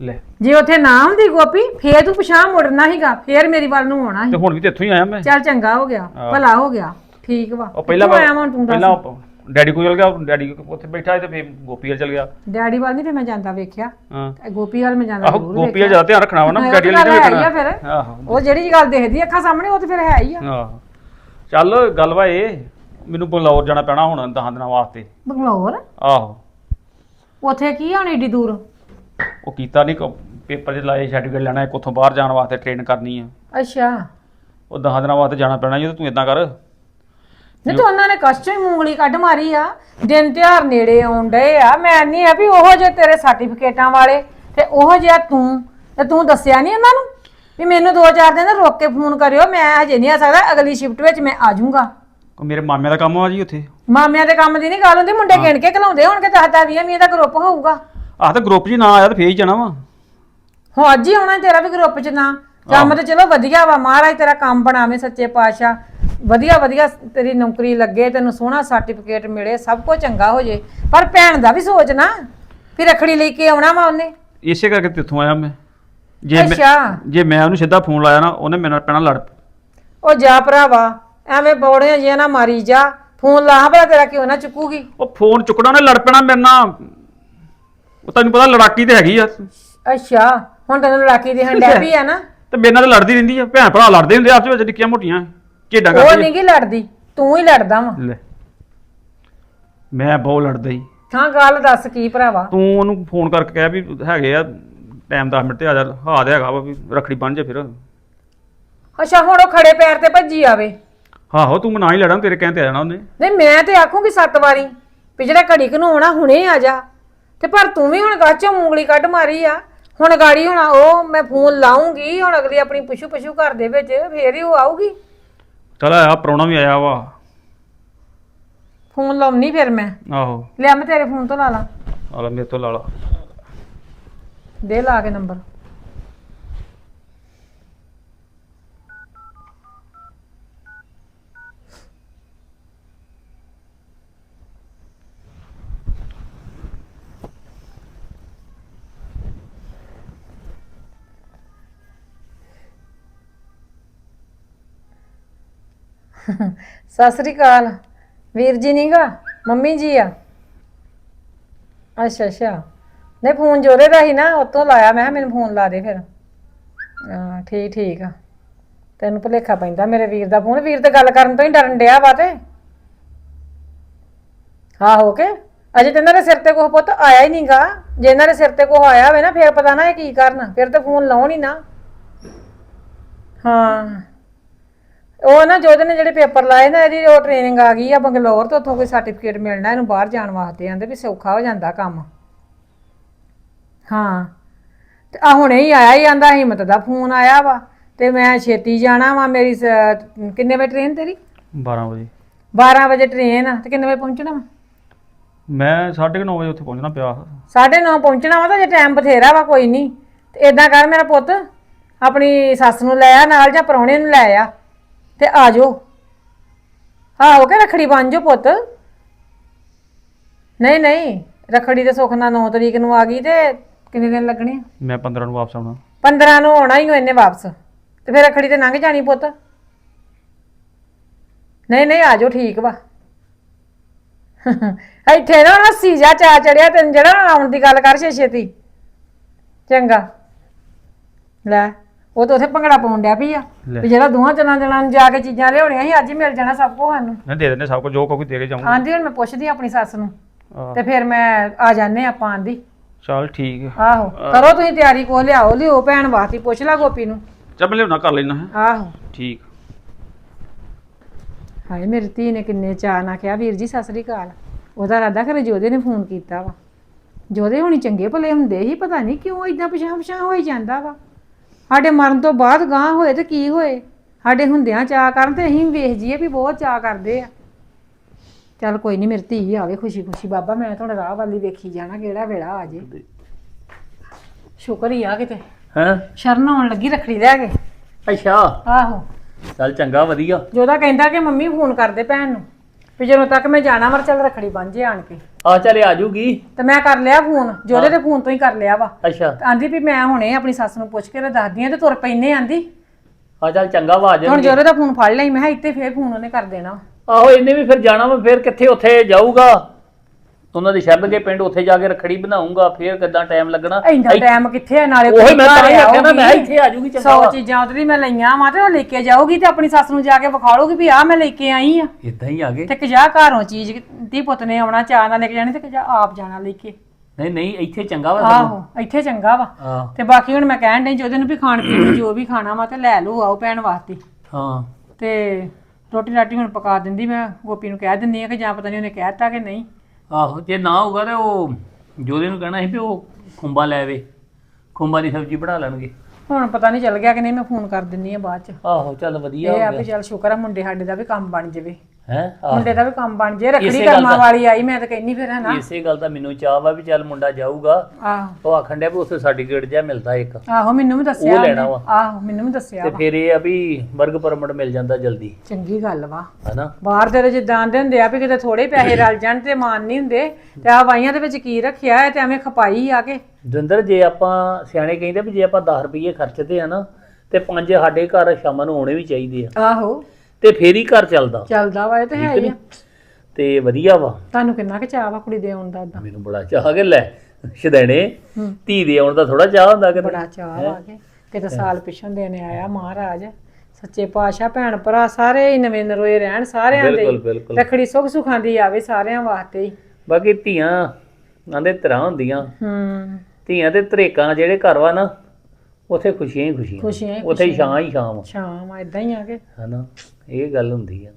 S1: ਲੈ।
S5: ਜੇ ਉੱਥੇ ਨਾ ਹੁੰਦੀ ਗੋਪੀ ਫੇਰ ਤੂੰ ਪਿਛਾਂ ਮੁੜਨਾ ਸੀਗਾ ਫੇਰ ਮੇਰੀ ਵੱਲ ਨੂੰ ਆਉਣਾ
S1: ਤੇ
S5: ਸੀ
S1: ਹੁਣ ਵੀ ਤੇ ਇੱਥੋਂ ਹੀ ਆਇਆ ਮੈਂ।
S5: ਚੱਲ ਚੰਗਾ ਹੋ ਗਿਆ। ਭਲਾ ਹੋ ਗਿਆ। ਠੀਕ ਵਾ।
S1: ਉਹ ਪਹਿਲਾਂ
S5: ਕਿੱਥੋਂ ਆਇਆ ਵਾਂ ਤੂੰ
S1: ਪਹਿਲਾਂ
S5: ਦੱਸ
S1: ਉਹ ਡੈਡੀ ਕੋਲ ਚਲ ਗਿਆ ਡੈਡੀ ਉੱਥੇ ਬੈਠਾ ਸੀ ਤੇ ਫੇਰ ਗੋਪੀ ਵੱਲ ਚਲ ਗਿਆ।
S5: ਡੈਡੀ ਵੱਲ ਨਹੀਂ ਫੇਰ ਮੈਂ ਜਾਂਦਾ ਵੇਖਿਆ।
S1: ਹਾਂ।
S5: ਤੇ ਗੋਪੀ ਵੱਲ ਮੈਂ ਜਾਂਦਾ
S1: ਆਹੋ
S5: ਜ਼ਰੂਰ
S1: ਗੋਪੀ ਦਾ
S5: ਵੇਖਿਆ।
S1: ਜ਼ਿਆਦਾ ਧਿਆਨ ਰੱਖਣਾ ਵਾ ਨਾ ਡੈਡੀ ਵਾਲੀ ਨਹੀਂ ਵੇਖਣਾ।
S5: ਫਿਰ।
S1: ਆਹੋ।
S5: ਉਹ ਜਿਹੜੀ ਗੱਲ ਦੇਖਦੀ ਅੱਖਾਂ ਸਾਹਮਣੇ ਉਹ ਤੇ ਫਿਰ ਹੈ ਹੀ ਆ।
S1: ਆਹੋ। ਚੱਲ ਗੱਲ ਵਾ ਇਹ ਮੈਨੂੰ ਬੰਗਲੌਰ ਜਾਣਾ ਪੈਣਾ ਹੁਣ 10 ਦਿਨਾਂ ਵਾਸਤੇ।
S5: ਬੰਗਲੌਰ?
S1: ਆਹੋ।
S5: ਉੱਥੇ ਕੀ ਆਣ ਏਡੀ ਦੂਰ?
S1: ਉਹ ਕੀਤਾ ਨਹੀਂ ਪੇਪਰ 'ਚ ਲਾਏ ਸਰਟੀਫਿਕੇਟ ਲੈਣਾ ਇੱਕ ਉੱਥੋਂ ਬਾਹਰ ਜਾਣ ਵਾਸਤੇ ਟ੍ਰੇਨ ਕਰਨੀ ਆ।
S5: ਅੱਛਾ।
S1: ਉਹ 10 ਦਿਨਾਂ ਵਾਸਤੇ ਜਾਣਾ ਪੈਣਾ ਜੀ ਤੂੰ ਇਦਾਂ ਕਰ।
S5: ਨਹੀਂ ਤਾਂ ਉਹਨਾਂ ਨੇ ਕਸ਼ਟੋਂ ਹੀ ਮੂੰਗਲੀ ਕੱਢ ਮਾਰੀ ਆ। ਦਿਨ ਤਿਉਹਾਰ ਨੇੜੇ ਆਉਣ ਡਏ ਆ। ਮੈਂ ਨਹੀਂ ਆ ਵੀ ਉਹੋ ਜੇ ਤੇਰੇ ਸਰਟੀਫਿਕੇਟਾਂ ਵਾਲੇ ਤੇ ਉਹੋ ਜਿਹਾ ਤੂੰ ਤੇ ਤੂੰ ਦੱਸਿਆ ਨਹੀਂ ਉਹਨਾਂ ਨੂੰ ਵੀ ਮੈਨੂੰ ਦੋ ਚਾਰ ਦਿਨ ਰੋਕ ਕੇ ਫੋਨ ਕਰਿਓ ਮੈਂ ਹਜੇ ਨਹੀਂ ਆ ਸਕਦਾ ਅਗਲੀ ਸ਼ਿਫਟ ਵਿੱਚ ਮੈਂ ਆ ਜਾਊਂਗਾ।
S1: ਉਹ ਮੇਰੇ ਮਾਮਿਆਂ ਦਾ ਕੰਮ ਆ ਜੀ ਉੱਥੇ।
S5: ਮਾਮਿਆਂ ਦੇ ਕੰਮ ਦੀ ਨਹੀਂ ਗੱਲ ਹੁੰਦੀ ਮੁੰਡੇ ਗਿਣ ਕੇ ਘਲਾਉਂਦੇ ਹੋਣਗੇ ਦਸਦਾ 20 ਮੀਂਹ ਦਾ ਗਰੁੱਪ ਹੋਊਗਾ।
S1: ਆਹ ਤਾਂ ਗਰੁੱਪ 'ਚ ਹੀ ਨਾ ਆਇਆ ਤਾਂ ਫੇਰ ਹੀ ਜਾਣਾ ਵਾ।
S5: ਹੁਣ ਅੱਜ ਹੀ ਆਉਣਾ ਤੇਰਾ ਵੀ ਗਰੁੱਪ 'ਚ ਨਾ। ਕੰਮ ਤੇ ਚਲੋ ਵਧੀਆ ਵਾ ਮਹਾਰਾਜ ਤੇਰਾ ਕੰਮ ਬਣਾਵੇ ਸੱਚੇ ਪਾਤਸ਼ਾਹ। ਵਧੀਆ ਵਧੀਆ ਤੇਰੀ ਨੌਕਰੀ ਲੱਗੇ ਤੈਨੂੰ ਸੋਹਣਾ ਸਰਟੀਫਿਕੇਟ ਮਿਲੇ ਸਭ ਕੁਝ ਚੰਗਾ ਹੋ ਜੇ। ਪਰ ਭੈਣ ਦਾ ਵੀ ਸੋਚ ਨਾ ਫਿਰ ਰਖੜੀ ਲੈ ਕੇ ਆਉਣਾ ਵਾ ਉਹਨੇ।
S1: ਇਸੇ ਕਰਕੇ ਤੇ ਇੱਥੋਂ ਆਇਆ ਮੈਂ। ਜੇ ਮੈਂ
S5: ਅੱਛਾ।
S1: ਜੇ ਮੈਂ ਉਹਨੂੰ ਸਿੱਧਾ ਫੋਨ ਲਾਇਆ ਨਾ ਉਹਨੇ ਮੇਰੇ ਨਾਲ ਪੈਣਾ ਲੜ
S5: ਉਹ ਜਾ ਭਰਾਵਾ ਐਵੇਂ ਬੌੜੀਆਂ ਜਿਹੀਆਂ ਨਾ ਮਾਰੀ ਜਾ। ਫੋਨ ਲਾ ਭਲਾ ਤੇਰਾ ਕਿਉਂ ਨਾ ਚੁੱਕੂਗੀ?
S1: ਉਹ ਫੋਨ ਚੁੱਕਣਾ ਉਹਨੇ ਲੜ ਪੈਣਾ ਮੇਰੇ ਨਾਲ। ਉਹ ਤੈਨੂੰ ਪਤਾ ਲੜਾਕੀ ਤੇ ਹੈਗੀ ਆ।
S5: ਅੱਛਾ ਹੁਣ ਤੈਨੂੰ ਲੜਾਕੀ ਦੀ ਹੰਡੈ ਵੀ ਆ ਨਾ।
S1: ਤੇ ਮੇਰੇ ਨਾਲ ਤਾਂ ਲੜਦੀ ਰਹਿੰਦੀ ਆ। ਭੈਣ ਭਰਾ ਲੜਦੇ ਹੁੰਦੇ ਆਪਸ ਵਿੱਚ ਨਿੱਕੀਆਂ ਮੋਟੀਆਂ। ਝੇਡਾਂ
S5: ਉਹ
S1: ਕਰਦੀ?
S5: ਨਹੀਂ ਗੀ ਲੜਦੀ ਤੂੰ ਹੀ ਲੜਦਾ ਵਾ।
S1: ਲੈ। ਮੈਂ ਬਹੁਤ ਲੜਦਾ ਹੀ
S5: ਹਾਂ ਗੱਲ ਦੱਸ ਕੀ ਭਰਾਵਾ?
S1: ਤੂੰ ਉਹਨੂੰ ਫੋਨ ਕਰਕੇ ਕਹਿ ਵੀ ਹੈਗੇ ਆ ਟਾਈਮ 10 ਮਿੰਟ ਤੇ ਆ ਜਾ ਹਾਂ ਤੇ ਹੈਗਾ ਵਾ ਵੀ ਰਖੜੀ ਬੰਨ ਜੇ ਫਿਰ।
S5: ਅੱਛਾ ਹੁਣ ਉਹ ਖੜੇ ਪੈਰ ਤੇ ਭੱਜੀ ਆਵੇ।
S1: ਆਹੋ ਤੂੰ ਮਨਾ ਹੀ ਲੈਣਾ ਤੇਰੇ ਕਹਿਣ ਤੇ ਆ ਜਾਣਾ ਉਹਨੇ।
S5: ਨਹੀਂ ਮੈਂ ਤੇ ਆਖੂੰਗੀ ਸੱਤ ਵਾਰੀ ਵੀ ਜਿਹੜਾ ਘੜੀ ਕੁ ਨੂੰ ਆਉਣਾ ਹੁਣੇ ਆ ਜਾ। ਤੇ ਪਰ ਤੂੰ ਵੀ ਹੁਣ ਗਾਚੋਂ ਮੂੰਗਲੀ ਕੱਢ ਮਾਰੀ ਆ। ਹੁਣ ਗਾੜੀ ਹੁਣ ਉਹ ਮੈਂ ਫੋਨ ਲਾਉਂਗੀ ਹੁਣ ਅਗਲੀ ਆਪਣੀ ਪੁਸ਼ੂ ਪੁਸ਼ੂ ਘਰ ਦੇ ਵਿੱਚ ਫੇਰ ਹੀ ਉਹ ਆਊਗੀ।
S1: ਚਲ ਆਇਆ ਪ੍ਰਾਹੁਣਾ ਵੀ ਆਇਆ ਵਾ।
S5: ਫੋਨ ਲਾਉਣੀ ਫਿਰ ਮੈਂ।
S1: ਆਹੋ।
S5: ਲਿਆ ਮੈਂ ਤੇਰੇ ਫੋਨ ਤੋਂ ਲਾ ਲਾਂ।
S1: ਆ ਲੈ ਮੇਰੇ ਤੋਂ ਲਾ ਲਾ।
S5: ਦੇ ਲਾ ਕੇ ਨੰਬਰ। ਸਤਿ ਸ੍ਰੀ ਅਕਾਲ। ਵੀਰ ਜੀ ਨੀਗਾ? ਮੰਮੀ ਜੀ ਆ? ਅੱਛਾ ਅੱਛਾ। ਨਹੀਂ, ਫੋਨ ਜੋਰੇ ਦਾ ਹੀ ਨਾ, ਉਤੋਂ ਲਾਇਆ। ਮੈਂ ਕਿਹਾ ਮੈਨੂੰ ਫੋਨ ਲਾ ਦੇ ਫਿਰ। ਹਾਂ, ਠੀਕ ਠੀਕ ਆ। ਤੈਨੂੰ ਭੁਲੇਖਾ ਪੈਂਦਾ ਮੇਰੇ ਵੀਰ ਦਾ ਫੋਨ। ਵੀਰ ਤੇ ਗੱਲ ਕਰਨ ਤੋਂ ਹੀ ਡਰਨ ਡਿਆ ਵਾ ਤੇ। ਹਾਂ, ਹੋ ਕੇ। ਅਜੇ ਤੇ ਇਹਨਾਂ ਦੇ ਸਿਰ ਤੇ ਕੋਈ ਪੁੱਤ ਆਇਆ ਹੀ ਨਹੀਂਗਾ ਜੇ ਇਹਨਾਂ ਦੇ ਸਿਰ ਤੇ ਕੋਈ ਆਇਆ ਹੋਵੇ ਨਾ, ਫਿਰ ਪਤਾ ਨਾ ਇਹ ਕੀ ਕਰਨ। ਫਿਰ ਤੇ ਫੋਨ ਲਾਉਣ ਹੀ ਨਾ। ਹਾਂ। ਉਹ ਨਾ ਜੋਦੇ ਨੇ ਜਿਹੜੇ ਪੇਪਰ ਲਾਏ ਨਾ ਇਹਦੀ ਉਹ ਟ੍ਰੇਨਿੰਗ ਆ ਗਈ ਆ ਬੰਗਲੌਰ ਤੋਂ ਉੱਥੋਂ ਕੋਈ ਸਰਟੀਫਿਕੇਟ ਮਿਲਣਾ ਇਹਨੂੰ ਬਾਹਰ ਜਾਣ ਵਾਸਤੇ ਆਂਦੇ ਵੀ ਸੌਖਾ ਹੋ ਜਾਂਦਾ ਕੰਮ। ਹਾਂ। ਤੇ ਆ ਹੁਣੇ ਹੀ ਆਇਆ ਹੀ ਆਂਦਾ ਹਿੰਮਤ ਦਾ ਫੋਨ ਆਇਆ ਵਾ ਤੇ ਮੈਂ ਛੇਤੀ ਜਾਣਾ ਵਾ ਮੇਰੀ ਸ- ਕਿੰਨੇ ਵਜੇ ਟ੍ਰੇਨ ਤੇਰੀ?
S1: 12 ਵਜੇ।
S5: 12 ਵਜੇ ਟ੍ਰੇਨ ਆ ਤੇ ਕਿੰਨੇ ਵਜੇ ਪਹੁੰਚਣਾ ਵਾ?
S1: ਮੈਂ 9:30 ਵਜੇ ਉੱਥੇ ਪਹੁੰਚਣਾ ਪਿਆ।
S5: 9:30 ਪਹੁੰਚਣਾ ਵਾ ਤਾਂ ਜੇ ਟਾਈਮ ਬਥੇਰਾ ਵਾ ਕੋਈ ਨਹੀਂ ਤੇ ਇਦਾਂ ਕਰ ਮੇਰਾ ਪੁੱਤ ਆਪਣੀ ਸੱਸ ਨੂੰ ਲੈ ਆ ਨਾਲ ਜਾਂ ਪ੍ਰਾਹੁਣੇ ਨੂੰ ਲੈ ਆ। ਤੇ ਆ ਜਾਓ। ਆਹੋ ਕੇ ਰਖੜੀ ਬਣ ਜਾਓ ਪੁੱਤ? ਨਹੀਂ ਨਹੀਂ ਰਖੜੀ ਤੇ ਸੁੱਖ ਨਾਲ 9 ਤਰੀਕ ਨੂੰ ਆ ਗਈ ਤੇ ਕਿੰਨੇ ਦਿਨ ਲੱਗਣੇ ਆ?
S1: ਮੈਂ 15 ਨੂੰ ਵਾਪਸ ਆਉਣਾ।
S5: 15 ਨੂੰ ਆਉਣਾ ਹੀ ਇਹਨੇ ਵਾਪਸ। ਤੇ ਫਿਰ ਰਖੜੀ ਤੇ ਲੰਘ ਜਾਣੀ ਪੁੱਤ। ਨਹੀਂ ਨਹੀਂ ਆ ਜਾਓ ਠੀਕ ਵਾ। ਇੱਥੇ ਨਾ ਹੱਸੀ ਜਾ ਚਾ ਚੜਿਆ ਤੈਨੂੰ ਜਿਹੜਾ ਆਉਣ ਦੀ ਗੱਲ ਕਰ ਛੇ ਛੇਤੀ ਚੰਗਾ। ਲੈ। ਉਹ ਤਾਂ ਉਥੇ ਭੰਗੜਾ ਪਾਉਣ ਡਿਆ ਪਈ ਆ।
S1: ਲੈ।
S5: ਵੀ ਜਿਹੜਾ ਦੋਹਾਂ ਜਣਾਂ ਜਣਾਂ ਨੂੰ ਜਾ ਕੇ ਚੀਜ਼ਾਂ ਲਿਆਉਣੀਆਂ ਸੀ ਅੱਜ ਹੀ ਮਿਲ ਜਾਣਾ ਸਭ ਕੁਝ ਸਾਨੂੰ।
S1: ਮੈਂ ਦੇ ਦਿੰਦੇ ਸਭ ਕੁਝ ਜੋ ਕੋਈ ਦੇ ਕੇ ਜਾਊਂਗਾ।
S5: ਆਂਦੀ ਹੁਣ ਮੈਂ ਪੁੱਛਦੀ ਆਂ ਆਪਣੀ ਸੱਸ ਨੂੰ
S1: ਆਹ,
S5: ਤੇ ਫਿਰ ਮੈਂ ਆ ਜਾਣੇ ਆਪਾਂ ਆਂਦੀ।
S1: ਚੱਲ ਠੀਕ ਹੈ
S5: ਆਹੋ ਕਰੋ ਤੁਸੀਂ ਤਿਆਰੀ ਕੋ ਲਿਆਓ ਲਿਓ ਭੈਣ ਵਾਸਤੇ ਪੁੱਛ ਲਾ ਗੋਪੀ ਨੂੰ।
S1: ਚੱਲ ਮੈਂ ਲਿਆਉਣਾ ਕਰ ਲੈਣਾ ਹੈ।
S5: ਆਹੋ।
S1: ਠੀਕ।
S5: ਹਾਏ ਮੇਰੀ ਧੀ ਨੇ ਕਿੰਨੇ ਚਾਅ ਨਾਲ ਕਿਹਾ ਵੀਰ ਜੀ ਸਤਿ ਸ੍ਰੀ ਅਕਾਲ। ਉਹਦਾ ਰਾਦਾ ਖਰੇ ਜੋਦੇ ਨੇ ਫੋਨ ਕੀਤਾ ਵਾ। ਜੋਦੇ ਹੁਣੀ ਚੰਗੇ ਭਲੇ ਹੁੰਦੇ ਹੀ ਪਤਾ ਨਹੀਂ ਕਿਉਂ ਇਦਾਂ ਪਛਾਣ ਪਛਾਣ ਹੋਈ ਜਾਂਦਾ ਵਾ। ਸਾਡੇ ਮਰਨ ਤੋਂ ਬਾਅਦ ਗਾਂ ਹੋਏ ਤੇ ਕੀ ਹੋਏ? ਸਾਡੇ ਹੁੰਦਿਆਂ ਚਾਅ ਕਰਨ ਤੇ ਅਸੀਂ ਵੇਖ ਜੀਏ ਵੀ ਬਹੁਤ ਚਾਅ ਕਰਦੇ ਆ। ਚੱਲ ਕੋਈ ਨਹੀਂ ਮੇਰੀ ਧੀ ਆਵੇ ਖੁਸ਼ੀ ਖੁਸ਼ੀ ਬਾਬਾ ਮੈਂ ਤੁਹਾਡੇ ਰਾਹ ਵਾਲੀ ਵੇਖੀ ਜਾਣਾ ਕਿਹੜਾ ਵੇਲਾ ਆ ਜੇ। ਸ਼ੁਕਰ ਹੀ ਆ ਕਿਤੇ।
S2: ਹੈਂ?
S5: ਸ਼ਰਨ ਆਉਣ ਲੱਗੀ ਰਖੜੀ ਲੈ ਕੇ।
S2: ਅੱਛਾ।
S5: ਆਹੋ।
S2: ਚੱਲ ਚੰਗਾ ਵਧੀਆ।
S5: ਜੋਦਾ ਕਹਿੰਦਾ ਕਿ ਮੰਮੀ ਫੋਨ ਕਰਦੇ ਭੈਣ ਨੂੰ। ਵੀ ਜਦੋਂ ਤੱਕ ਮੈਂ ਜਾਣਾ ਮਰ ਚੱਲ ਰਖੜੀ ਬੰਨ ਜੇ ਆਣ ਕੇ।
S2: ਆ ਚੱਲ ਆ ਜੂਗੀ।
S5: ਤੇ ਮੈਂ ਕਰ ਲਿਆ ਫੋਨ ਜੋਦੇ ਦੇ ਫੋਨ ਤੋਂ ਹੀ ਕਰ ਲਿਆ ਵਾ।
S2: ਅੱਛਾ।
S5: ਤੇ ਆਂਦੀ ਵੀ ਮੈਂ ਹੁਣੇ ਆਪਣੀ ਸੱਸ ਨੂੰ ਪੁੱਛ ਕੇ ਤੇ ਦੱਸਦੀ ਆ ਤੇ ਤੁਰ ਪੈਨੇ ਆਂਦੀ।
S2: ਆ ਚੱਲ ਚੰਗਾ ਵਾ
S5: ਹੁਣ
S2: ਜਾਣਗੇ।
S5: ਜੋਦੇ ਦਾ ਫੋਨ ਫੜ ਲਈ ਮੈਂ ਕਿਹਾ ਇੱਥੇ ਫੇਰ ਫੋਨ ਉਹਨੇ ਕਰ ਦੇਣਾ।
S2: ਆਹੋ ਇਹਨੇ ਵੀ ਫਿਰ ਜਾਣਾ ਵਾ ਫਿਰ ਕਿੱਥੇ ਉੱਥੇ ਜਾਊਗਾ? ਉਹਨਾਂ ਦੇ ਸ਼ਰਦ ਕੇ ਪਿੰਡ ਉੱਥੇ ਜਾ ਕੇ ਰਖੜੀ ਬਣਾਉਂਗਾ ਫਿਰ ਕਿੱਦਾਂ ਟਾਈਮ ਲੱਗਣਾ?
S5: ਇੰਨਾ ਟਾਈਮ ਕਿੱਥੇ ਆ? ਨਾਲੇ
S2: ਉਹੀ ਮੈਂ ਤਾਂ ਹੀ
S5: ਘਰ
S2: ਆਖਿਆ ਨਾ, ਮੈਂ। ਇੱਥੇ ਆ ਜਾਊਗੀ ਚੰਗਾ
S5: ਸੌ
S2: ਵਾ।
S5: ਚੀਜ਼ਾਂ ਉਹਦੀ ਮੈਂ ਲਈਆਂ ਵਾ ਤੇ ਉਹ ਲੈ ਕੇ ਜਾਊਗੀ ਤੇ ਆਪਣੀ ਸੱਸ ਨੂੰ ਜਾ ਕੇ ਵਿਖਾ ਲੂਗੀ ਵੀ ਆਹ ਮੈਂ ਲੈ ਕੇ ਆਈ ਆ।
S2: ਇਦਾਂ ਹੀ ਆ ਗਏ।
S5: ਤੇ ਕਿ ਜਾ ਘਰੋਂ ਚੀਜ਼ ਦੀ ਪੁੱਤ ਨੇ ਆਉਣਾ ਚਾਹ ਨਾਲ ਲੈ ਕੇ ਜਾਣੀ ਤੇ ਕਿ ਜਾ ਆਪ ਜਾਣਾ ਲੈ ਕੇ।
S2: ਨਹੀਂ ਨਹੀਂ ਇੱਥੇ ਚੰਗਾ ਵਾ
S5: ਆਹੋ ਇੱਥੇ ਚੰਗਾ ਵਾ।
S2: ਹਾਂ।
S5: ਤੇ ਬਾਕੀ ਹੁਣ ਮੈਂ ਕਹਿਣ ਡਈ ਜਿਹਦੇ ਨੂੰ ਵੀ ਖਾਣ ਪੀਣ ਨੂੰ ਜੋ ਵੀ ਖਾਣਾ ਵਾ ਤੇ ਲੈ ਲਓ ਆਓ ਭੈਣ ਵਾਸਤੇ।
S2: ਹਾਂ।
S5: ਤੇ ਰੋਟੀ ਰਾਟੀ ਹੁਣ ਪਕਾ ਦਿੰਦੀ ਮੈਂ ਗੋਪੀ ਨੂੰ ਕਹਿ ਦਿੰਦੀ ਆ ਕਿ ਜਾਂ ਪਤਾ ਨਹੀਂ ਉਹਨੇ ਕਹਿ ਦਿੱਤਾ ਕਿ ਨਹੀਂ।
S2: ਆਹੋ ਜੇ ਨਾ ਹੋਊਗਾ ਤੇ ਉਹ ਜੋਦੇ ਨੂੰ ਕਹਿਣਾ ਸੀ ਵੀ ਉਹ ਖੁੰਬਾ ਲੈ ਆਵੇ ਖੁੰਬਾ ਦੀ ਸਬਜ਼ੀ ਬਣਾ ਲੈਣਗੇ।
S5: ਹੁਣ ਪਤਾ ਨਹੀਂ ਚੱਲ ਗਿਆ ਕਿ ਨਹੀਂ ਮੈਂ ਫੋਨ ਕਰ ਦਿੰਨੀ ਆ ਬਾਅਦ ਚ।
S2: ਆਹੋ ਚੱਲ ਵਧੀਆ
S5: ਇਹ ਆ ਵੀ
S2: ਗਿਆ।
S5: ਚੱਲ ਸ਼ੁਕਰ ਆ ਮੁੰਡੇ ਸਾਡੇ ਦਾ ਵੀ ਕੰਮ ਬਣ ਜਾਵੇ।
S2: ਹੈ?
S5: ਮੁੰਡੇ ਦਾ ਵੀ ਕੰਮ ਬਣ ਜੇ ਰੱਖੜੀ ਕਰਮਾਂ ਵਾਲੀ ਆਈ ਮੈਂ ਤਾਂ ਕਹਿੰਨੀ ਫਿਰ ਹਨਾ?
S2: ਇਸੇ ਗੱਲ ਦਾ ਮੈਨੂੰ ਚਾਹ ਵਾ ਵੀ ਚੱਲ ਮੁੰਡਾ ਜਾਊਗਾ।
S5: ਆਹੋ।
S2: ਉਹ ਆਖਣ ਡਿਆ ਵੀ ਉੱਥੇ ਸਰਟੀਫਿਕੇਟ ਜਿਹਾ ਮਿਲਦਾ ਇੱਕ।
S5: ਆਹੋ ਮੈਨੂੰ ਵੀ ਦੱਸਿਆ
S2: ਉਹ ਲੈਣਾ। ਵਾ।
S5: ਆਹੋ ਮੈਨੂੰ ਵੀ ਦੱਸਿਆ
S2: ਤੇ ਫਿਰ ਇਹ ਆ ਵੀ ਵਰਗ ਪਰਮਿਟ ਮਿਲ ਜਾਂਦਾ ਜਲਦੀ।
S5: ਚੰਗੀ ਗੱਲ ਵਾ।
S2: ਹਨਾ?
S5: ਬਾਹਰ ਦੇ ਜਿੱਦਾਂ ਆਂਦੇ ਹੁੰਦੇ ਆ ਵੀ ਕਿਤੇ ਥੋੜੇ ਪੈਸੇ ਰਲ ਜਾਣ ਤੇ ਮਾਨ ਨਹੀਂ ਹੁੰਦੇ। ਤੇ ਆ ਵਾਈਆਂ ਦੇ ਵਿੱਚ ਕੀ ਰੱਖਿਆ ਹੈ ਤੇ ਐਵੇਂ ਖਪਾਈ ਆ ਕੇ।
S2: ਦਵਿੰਦਰ ਜੇ ਆਪਾਂ ਸਿਆਣੇ ਕਹਿੰਦੇ ਵੀ ਜੇ ਆਪਾਂ 10 ਰੁਪਏ ਖਰਚਦੇ ਆ ਨਾ ਤੇ ਪੰਜ ਸਾਡੇ ਘਰ ਸ਼ਾਮਾਂ ਨੂੰ ਆਉਣੇ ਵੀ ਚਾਹੀਦੇ ਆ।
S5: ਆਹੋ।
S2: ਤੇ ਫੇਰ ਹੀ ਘਰ ਚੱਲਦਾ।
S5: ਚੱਲਦਾ ਵਾ ਇਹ ਤੇ ਹੈ ਹੀ ਆ।
S2: ਤੇ ਵਧੀਆ ਵਾ।
S5: ਤੁਹਾਨੂੰ ਕਿੰਨਾ ਕੁ ਚਾਹ ਵਾ ਕੁੜੀ ਦੇ ਆਉਣ ਦਾ ਉਦਾਂ
S2: ਮੈਨੂੰ ਬੜਾ ਚਾਹ ਕੇ ਲੈ ਛਦੈਣੇ
S5: ਹੂੰ।
S2: ਧੀ ਦੇ ਆਉਣ ਦਾ ਥੋੜਾ ਚਾਹ ਹੁੰਦਾ ਕਿਤੇ।
S5: ਬੜਾ ਚਾਹ ਵਾ ਕੇ ਕਿਤੇ ਸਾਲ ਪਿਛੋਂ ਦੇਣੇ ਆਇਆ ਮਹਾਰਾਜ। ਸੱਚੇ ਪਾਤਸ਼ਾਹ ਭੈਣ ਭਰਾ ਸਾਰੇ ਹੀ ਨਵੇਂ ਨਰੋਏ ਰਹਿਣ ਸਾਰਿਆਂ ਦੇ
S2: ਬਿਲਕੁਲ ਬਿਲਕੁਲ।
S5: ਰਖੜੀ ਸੁੱਖ ਸੁਖਾਂ ਦੀ ਆਵੇ ਸਾਰਿਆਂ ਵਾਸਤੇ ਹੀ।
S2: ਬਾਕੀ ਧੀਆਂ ਆਂਦੇ ਤਰ੍ਹਾਂ ਹੁੰਦੀਆਂ।
S5: ਹੂੰ।
S2: ਧੀਆਂ ਤੇ ਧਰੇਕਾਂ ਜਿਹੜੇ ਘਰ ਵਾ ਨਾ ਉੱਥੇ ਖੁਸ਼ੀਆਂ ਹੀ ਖੁਸ਼ੀਆਂ।
S5: ਖੁਸ਼ੀਆਂ ਹੀ
S2: ਉੱਥੇ ਹੀ ਛਾਂ ਹੀ ਛਾਂ ਵਾ।
S5: ਸ਼ਾਮ ਇਦਾਂ ਹੀ ਆ ਕੇ।
S2: ਹਨਾ? ਇਹ ਗੱਲ ਹੁੰਦੀ ਆ।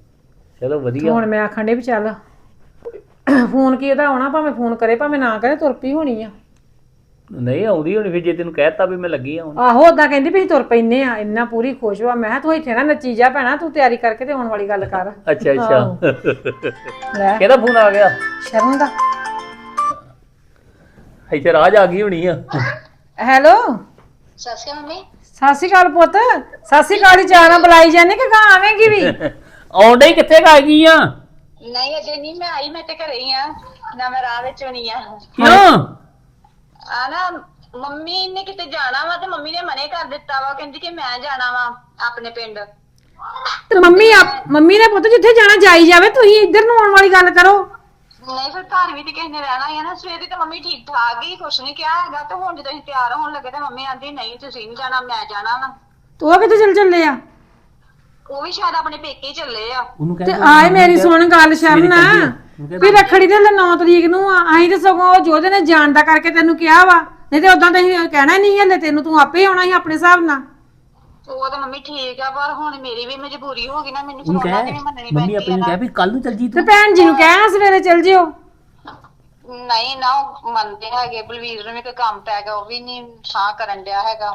S2: ਚਲੋ ਵਧੀਆ।
S5: ਹੁਣ ਮੈਂ ਆਖਣ ਡਈ ਵੀ ਚੱਲ। ਫੋਨ ਕੀ ਉਹਦਾ ਆਉਣਾ? ਭਾਵੇਂ ਫੋਨ ਕਰੇ ਭਾਵੇਂ ਨਾ ਕਰੇ ਤੁਰ ਪਈ ਹੋਣੀ ਆ।
S2: ਨਹੀਂ ਆਉਂਦੀ ਹੋਣੀ ਫਿਰ ਜੇ ਤੈਨੂੰ ਕਹਿਤਾ ਵੀ ਮੈਂ ਲੱਗੀ ਆ ਹੁਣ।
S5: ਆਹੋ ਉਦਾਂ ਕਹਿੰਦੀ ਵੀ ਅਸੀਂ ਤੁਰ ਪੈਨੇ ਆ ਇੰਨਾ ਪੂਰੀ ਖੁਸ਼ ਵਾ। ਮੈਂ ਕਿਹਾ ਤੂੰ ਇੱਥੇ ਨਾ ਨੱਚੀ ਜਾ ਭੈਣਾ ਤੂੰ ਤਿਆਰੀ ਕਰਕੇ ਤੇ ਆਉਣ ਵਾਲੀ ਗੱਲ ਕਰ।
S2: ਅੱਛਾ ਅੱਛਾ।
S5: ਲੈ।
S2: ਕਿਹਦਾ ਫੋਨ ਆ ਗਿਆ?
S5: ਸ਼ਰਨ ਦਾ।
S2: ਇੱਥੇ ਰਾਜ ਆ ਗਈ ਹੋਣੀ ਆ।
S5: ਹੈਲੋ।
S1: ਸਸਿਆ ਮੰਮੀ।
S5: ਸਤਿ ਸ਼੍ਰੀ ਅਕਾਲ ਪੁੱਤ। ਸਤਿ ਸ਼੍ਰੀ ਅਕਾਲ ਹੀ ਚਾਹ ਨਾਲ ਬੁਲਾਈ ਜਾਂਦੇ ਕਿ ਗਾਂ ਆਵੇਂਗੀ ਵੀ?
S2: ਆਉਂਦੇ ਹੀ ਕਿੱਥੇ ਗਾ ਗਈ ਆ?
S1: ਨਹੀਂ ਅਜੇ ਨਹੀਂ ਮੈਂ ਆਈ ਮੈਂ ਤੇ ਘਰੇ ਹੀ ਆ। ਨਾ ਮੈਂ ਰਾਹ ਵਿੱਚ ਹੋਣੀ ਆ।
S2: ਕਿਉਂ?
S1: ਆ ਨਾ ਮੰਮੀ ਨੇ ਕਿਤੇ ਜਾਣਾ ਵਾ ਤੇ ਮੰਮੀ ਨੇ ਮਨੇ ਕਰ ਦਿੱਤਾ ਵਾ ਕਹਿੰਦੀ ਕਿ ਮੈਂ ਜਾਣਾ ਵਾ ਆਪਣੇ ਪਿੰਡ।
S5: ਤੇ ਮੰਮੀ ਆਪ- ਮੰਮੀ ਨੇ ਪੁੱਤ ਜਿੱਥੇ ਜਾਣਾ ਜਾਈ ਜਾਵੇ ਤੁਸੀਂ ਇੱਧਰ ਨੂੰ ਆਉਣ ਵਾਲੀ ਗੱਲ ਕਰੋ।
S1: ਨਹੀਂ ਫਿਰ ਘਰ ਵੀ ਤੇ ਕਿਸੇ ਨੇ ਰਹਿਣਾ ਹੀ ਆ ਨਾ। ਸਵੇਰੇ ਤੇ ਮੰਮੀ ਠੀਕ ਠਾਕ ਹੀ ਕੁਛ ਨਹੀਂ ਕਿਹਾ ਹੈਗਾ। ਤੇ ਹੁਣ ਜਦੋਂ ਅਸੀਂ ਤਿਆਰ ਹੋਣ ਲੱਗੇ ਤੇ ਮੰਮੀ ਆਂਦੀ ਨਹੀਂ ਤੁਸੀਂ ਨਹੀਂ ਜਾਣਾ ਮੈਂ ਜਾਣਾ ਵਾ।
S5: ਤੇ ਉਹ ਕਿੱਥੇ ਚੱਲ ਚੱਲੇ ਆ?
S1: ਉਹ ਵੀ ਸ਼ਾਇਦ ਆਪਣੇ ਪੇਕੇ ਹੀ ਚੱਲੇ ਆ।
S2: ਉਹਨੂੰ
S5: ਤੇ ਆਏ ਮੇਰੀ ਸੁਣ ਗੱਲ ਸ਼ਰਨ। ਵੀ ਰੱਖੜੀ ਦੇ 9 ਤਰੀਕ ਨੂੰ ਆ। ਅਸੀਂ ਤੇ ਸਗੋਂ ਉਹ ਜੋਦੇ ਨੇ ਜਾਣ ਦਾ ਕਰਕੇ ਤੈਨੂੰ ਕਿਹਾ ਵਾ। ਨਹੀਂ ਤੇ ਉਦਾਂ ਤਾਂ ਅਸੀਂ ਕਹਿਣਾ ਹੀ ਨਹੀਂ ਹਲੇ ਤੈਨੂੰ ਤੂੰ ਆਪੇ ਹੀ ਆਉਣਾ ਸੀ ਆਪਣੇ ਹਿਸਾਬ ਨਾਲ।
S1: ਉਹ ਤਾਂ ਮੰਮੀ ਠੀਕ ਆ ਪਰ ਹੁਣ ਮੇਰੀ ਵੀ ਮਜਬੂਰੀ ਹੋ ਗਈ ਨਾ ਮੈਨੂੰ
S2: ਉਹਨੂੰ
S1: ਦੀ ਵੀ
S2: ਕਹਿ
S1: ਮੰਨਣੀ
S2: ਮੰਮੀ
S1: ਪੈਂਦੀ
S2: ਆਪਣੀ
S1: ਆ
S2: ਨੂੰ
S1: ਨਾ
S2: ਕਹਿ ਵੀ ਕੱਲ ਨੂੰ ਚੱਲ ਜੀ
S5: ਤੇ
S2: ਤੂੰ
S5: ਭੈਣ ਜੀ ਨੂੰ ਕਹਿਣਾ ਸਵੇਰੇ ਚੱਲ ਜਿਓ।
S1: ਨਹੀਂ ਨਾ ਉਹ ਮੰਨਦੇ ਹੈਗੇ ਬਲਵੀਰ ਨੂੰ ਵੀ ਕੋਈ ਕੰਮ ਪੈ ਗਿਆ ਉਹ ਵੀ ਨਹੀਂ ਸਾਹ ਕਰਨ ਡਿਆ ਹੈਗਾ।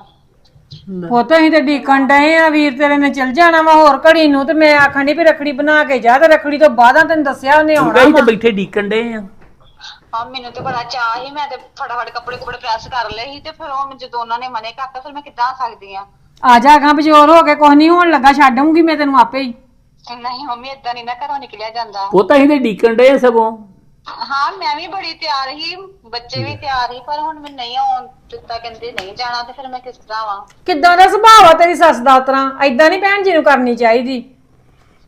S5: ਪੁੱਤ ਅਸੀਂ ਤੇ ਡੀਕਣ ਡਏ ਆ ਵੀਰ ਤੇਰੇ ਨੇ ਚੱਲ ਜਾਣਾ ਵਾ ਹੋਰ ਘੜੀ ਨੂੰ ਤੇ ਮੈਂ ਆਖਣ ਦੀ ਵੀ ਰੱਖੜੀ ਬਣਾ ਕੇ ਜਾ ਤੇ ਰੱਖੜੀ ਤੋਂ ਬਾਅਦਾਂ ਤੈਨੂੰ ਦੱਸਿਆ ਉਹਨੇ ਆਉਣਾ
S2: ਕਹੀ ਤੇ। ਬੈਠੇ ਡੀਕਣ ਡੇ ਆ।
S1: ਹਾਂ ਮੈਨੂੰ ਤੇ ਬੜਾ ਚਾਹ ਸੀ ਮੈਂ ਤੇ ਫਟਾਫਟ ਕੱਪੜੇ ਕੁਪੜੇ ਪ੍ਰੈਸ ਕਰ ਲਏ ਸੀ ਤੇ ਫਿਰ ਉਹ ਜਦੋਂ ਉਹਨਾਂ ਨੇ ਮਨੇ ਕਰਤਾ ਫਿਰ ਮੈਂ ਕਿੱਦਾਂ ਆ ਸਕਦੀ ਆ?
S5: ਆ ਜਾ ਗਾ ਬਜੋਰ ਹੋ ਕੇ ਕੁਝ ਨਹੀਂ ਹੋਣ ਲੱਗਾ ਛੱਡ ਆਊਂਗੀ ਮੈਂ ਤੈਨੂੰ ਆਪੇ ਹੀ।
S1: ਨਹੀਂ ਮੰਮੀ ਏਦਾਂ ਨਹੀਂ ਨਾ ਘਰੋਂ ਨਿਕਲਿਆ ਜਾਂਦਾ।
S2: ਉਹ ਤਾਂ ਤੇ ਡੀਕਣ ਡੇ ਸਗੋਂ।
S1: ਹਾਂ ਮੈਂ ਵੀ ਬੜੀ ਤਿਆਰ ਸੀ ਬੱਚੇ ਵੀ ਤਿਆਰ ਸੀ ਪਰ ਹੁਣ ਮੈਂ ਨਹੀਂ ਆਉਣ ਦਿੱਤਾ ਕਹਿੰਦੇ ਨਹੀਂ ਜਾਣਾ ਤੇ ਫਿਰ ਮੈਂ ਕਿਸ ਤਰ੍ਹਾਂ ਆਵਾਂ
S5: ਕਿੱਦਾਂ ਦਾ ਸੁਭਾਅ ਆ ਤੇਰੀ ਸੱਸ ਦਾ ਉਤਰਾ? ਐਦਾਂ ਨਹੀਂ ਭੈਣ ਜੀ ਨੂੰ ਕਰਨੀ ਚਾਹੀਦੀ।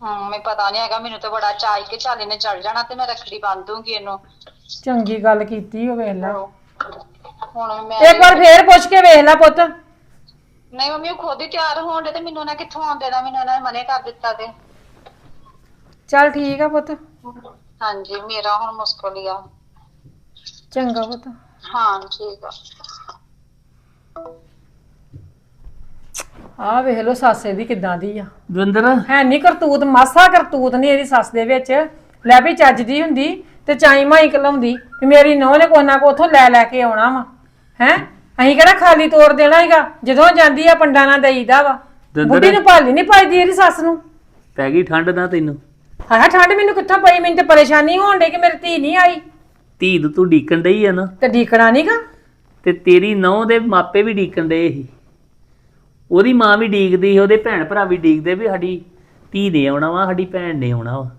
S1: ਹਾਂ ਮੈਂ ਪਤਾ ਨਹੀਂ ਹੈਗਾ ਮੈਨੂੰ ਤਾਂ ਬੜਾ ਚਾਹ ਕਿ ਚੱਲ ਇਹਨੇ ਚੱਲ ਜਾਣਾ ਤੇ ਮੈਂ ਰੱਖੜੀ ਬੰਨ ਦੂੰਗੀ ਇਹਨੂੰ।
S5: ਚੰਗੀ ਗੱਲ ਕੀਤੀ ਉਹ ਵੇਖ ਲੈ।
S1: ਹੁਣ ਮੈਂ
S5: ਇੱਕ ਵਾਰ ਫੇਰ ਪੁੱਛ ਕੇ ਵੇਖ ਲੈ ਪੁੱਤ।
S1: ਨਹੀਂ ਮੰਮੀ ਉਹ ਖੁਦ ਹੀ ਤਿਆਰ ਹੋਣ ਦੇ ਤੇ ਮੈਨੂੰ ਨਾ ਕਿੱਥੋਂ ਆਉਣ ਦੇਣਾ ਮੈਨੂੰ ਇਹਨਾਂ ਨੇ ਮਨੇ ਕਰ ਦਿੱਤਾ ਤੇ।
S5: ਚੱਲ ਠੀਕ ਆ ਪੁੱਤ।
S1: ਹਾਂਜੀ ਮੇਰਾ ਹੁਣ ਮੁਸ਼ਕਲ ਹੀ ਆ।
S5: ਚੰਗਾ ਪੁੱਤ।
S1: ਹਾਂ ਠੀਕ ਆ।
S5: ਆਹ ਵੇਖ ਲੋ ਸੱਸ ਇਹਦੀ ਕਿੱਦਾਂ ਦੀ ਆ।
S2: ਦਵਿੰਦਰ?
S5: ਹੈ ਨਹੀਂ ਕਰਤੂਤ ਮਾਸਾ ਕਰਤੂਤ ਨਹੀਂ ਇਹਦੀ ਸੱਸ ਦੇ ਵਿੱਚ। ਲੈ ਵੀ ਚੱਜ ਦੀ ਹੁੰਦੀ ਤੇ ਚਾਈ ਮਾਈ ਕਲਾਉਂਦੀ ਵੀ ਮੇਰੀ ਨੋਹ ਨੇ ਕੋਨਾ ਕੋ ਉਥੋਂ ਲੈ ਲੈ ਕੇ ਆਉਣਾ ਵਾ ਹੈ? ਅਸੀਂ ਕਿਹੜਾ ਖਾਲੀ ਤੋੜ ਦੇਣਾ ਹੈਗਾ ਜਦੋਂ ਜਾਂਦੀ ਆ ਪੰਡਾਂ ਨਾਲ ਦੇਈਦਾ ਵਾ।
S2: ਦੰਦਰ-
S5: ਬੁੱਢੀ ਨੂੰ ਭਾਲੀ ਨਹੀਂ ਪਾਈਦੀ ਇਹਦੀ ਸੱਸ ਨੂੰ।
S2: ਪੈ ਗਈ ਠੰਡ ਨਾ ਤੈਨੂੰ?
S5: ਹਾਂ ਠੰਡ ਮੈਨੂੰ ਕਿੱਥੋਂ ਪਈ? ਮੈਨੂੰ ਤੇ ਪਰੇਸ਼ਾਨੀ ਹੋਣ ਡੇ ਕਿ ਮੇਰੀ ਧੀ ਨਹੀਂ ਆਈ।
S2: ਧੀ ਨੂੰ ਤੂੰ ਡੀਕਣ ਡਈ ਆ ਨਾ।
S5: ਤੇ ਢੀਕਣਾ ਨਹੀਂਗਾ
S2: ਤੇ ਤੇਰੀ ਨੌਂ ਦੇ ਮਾਪੇ ਵੀ ਡੀਕਣ ਡੇ ਸੀ। ਉਹਦੀ ਮਾਂ ਵੀ ਡੀਕਦੀ ਉਹਦੇ ਭੈਣ ਭਰਾ ਵੀ ਡੀਕਦੇ ਵੀ ਸਾਡੀ ਧੀ ਨੇ ਆਉਣਾ ਵਾ ਸਾਡੀ ਭੈਣ ਨੇ ਆਉਣਾ ਵਾ।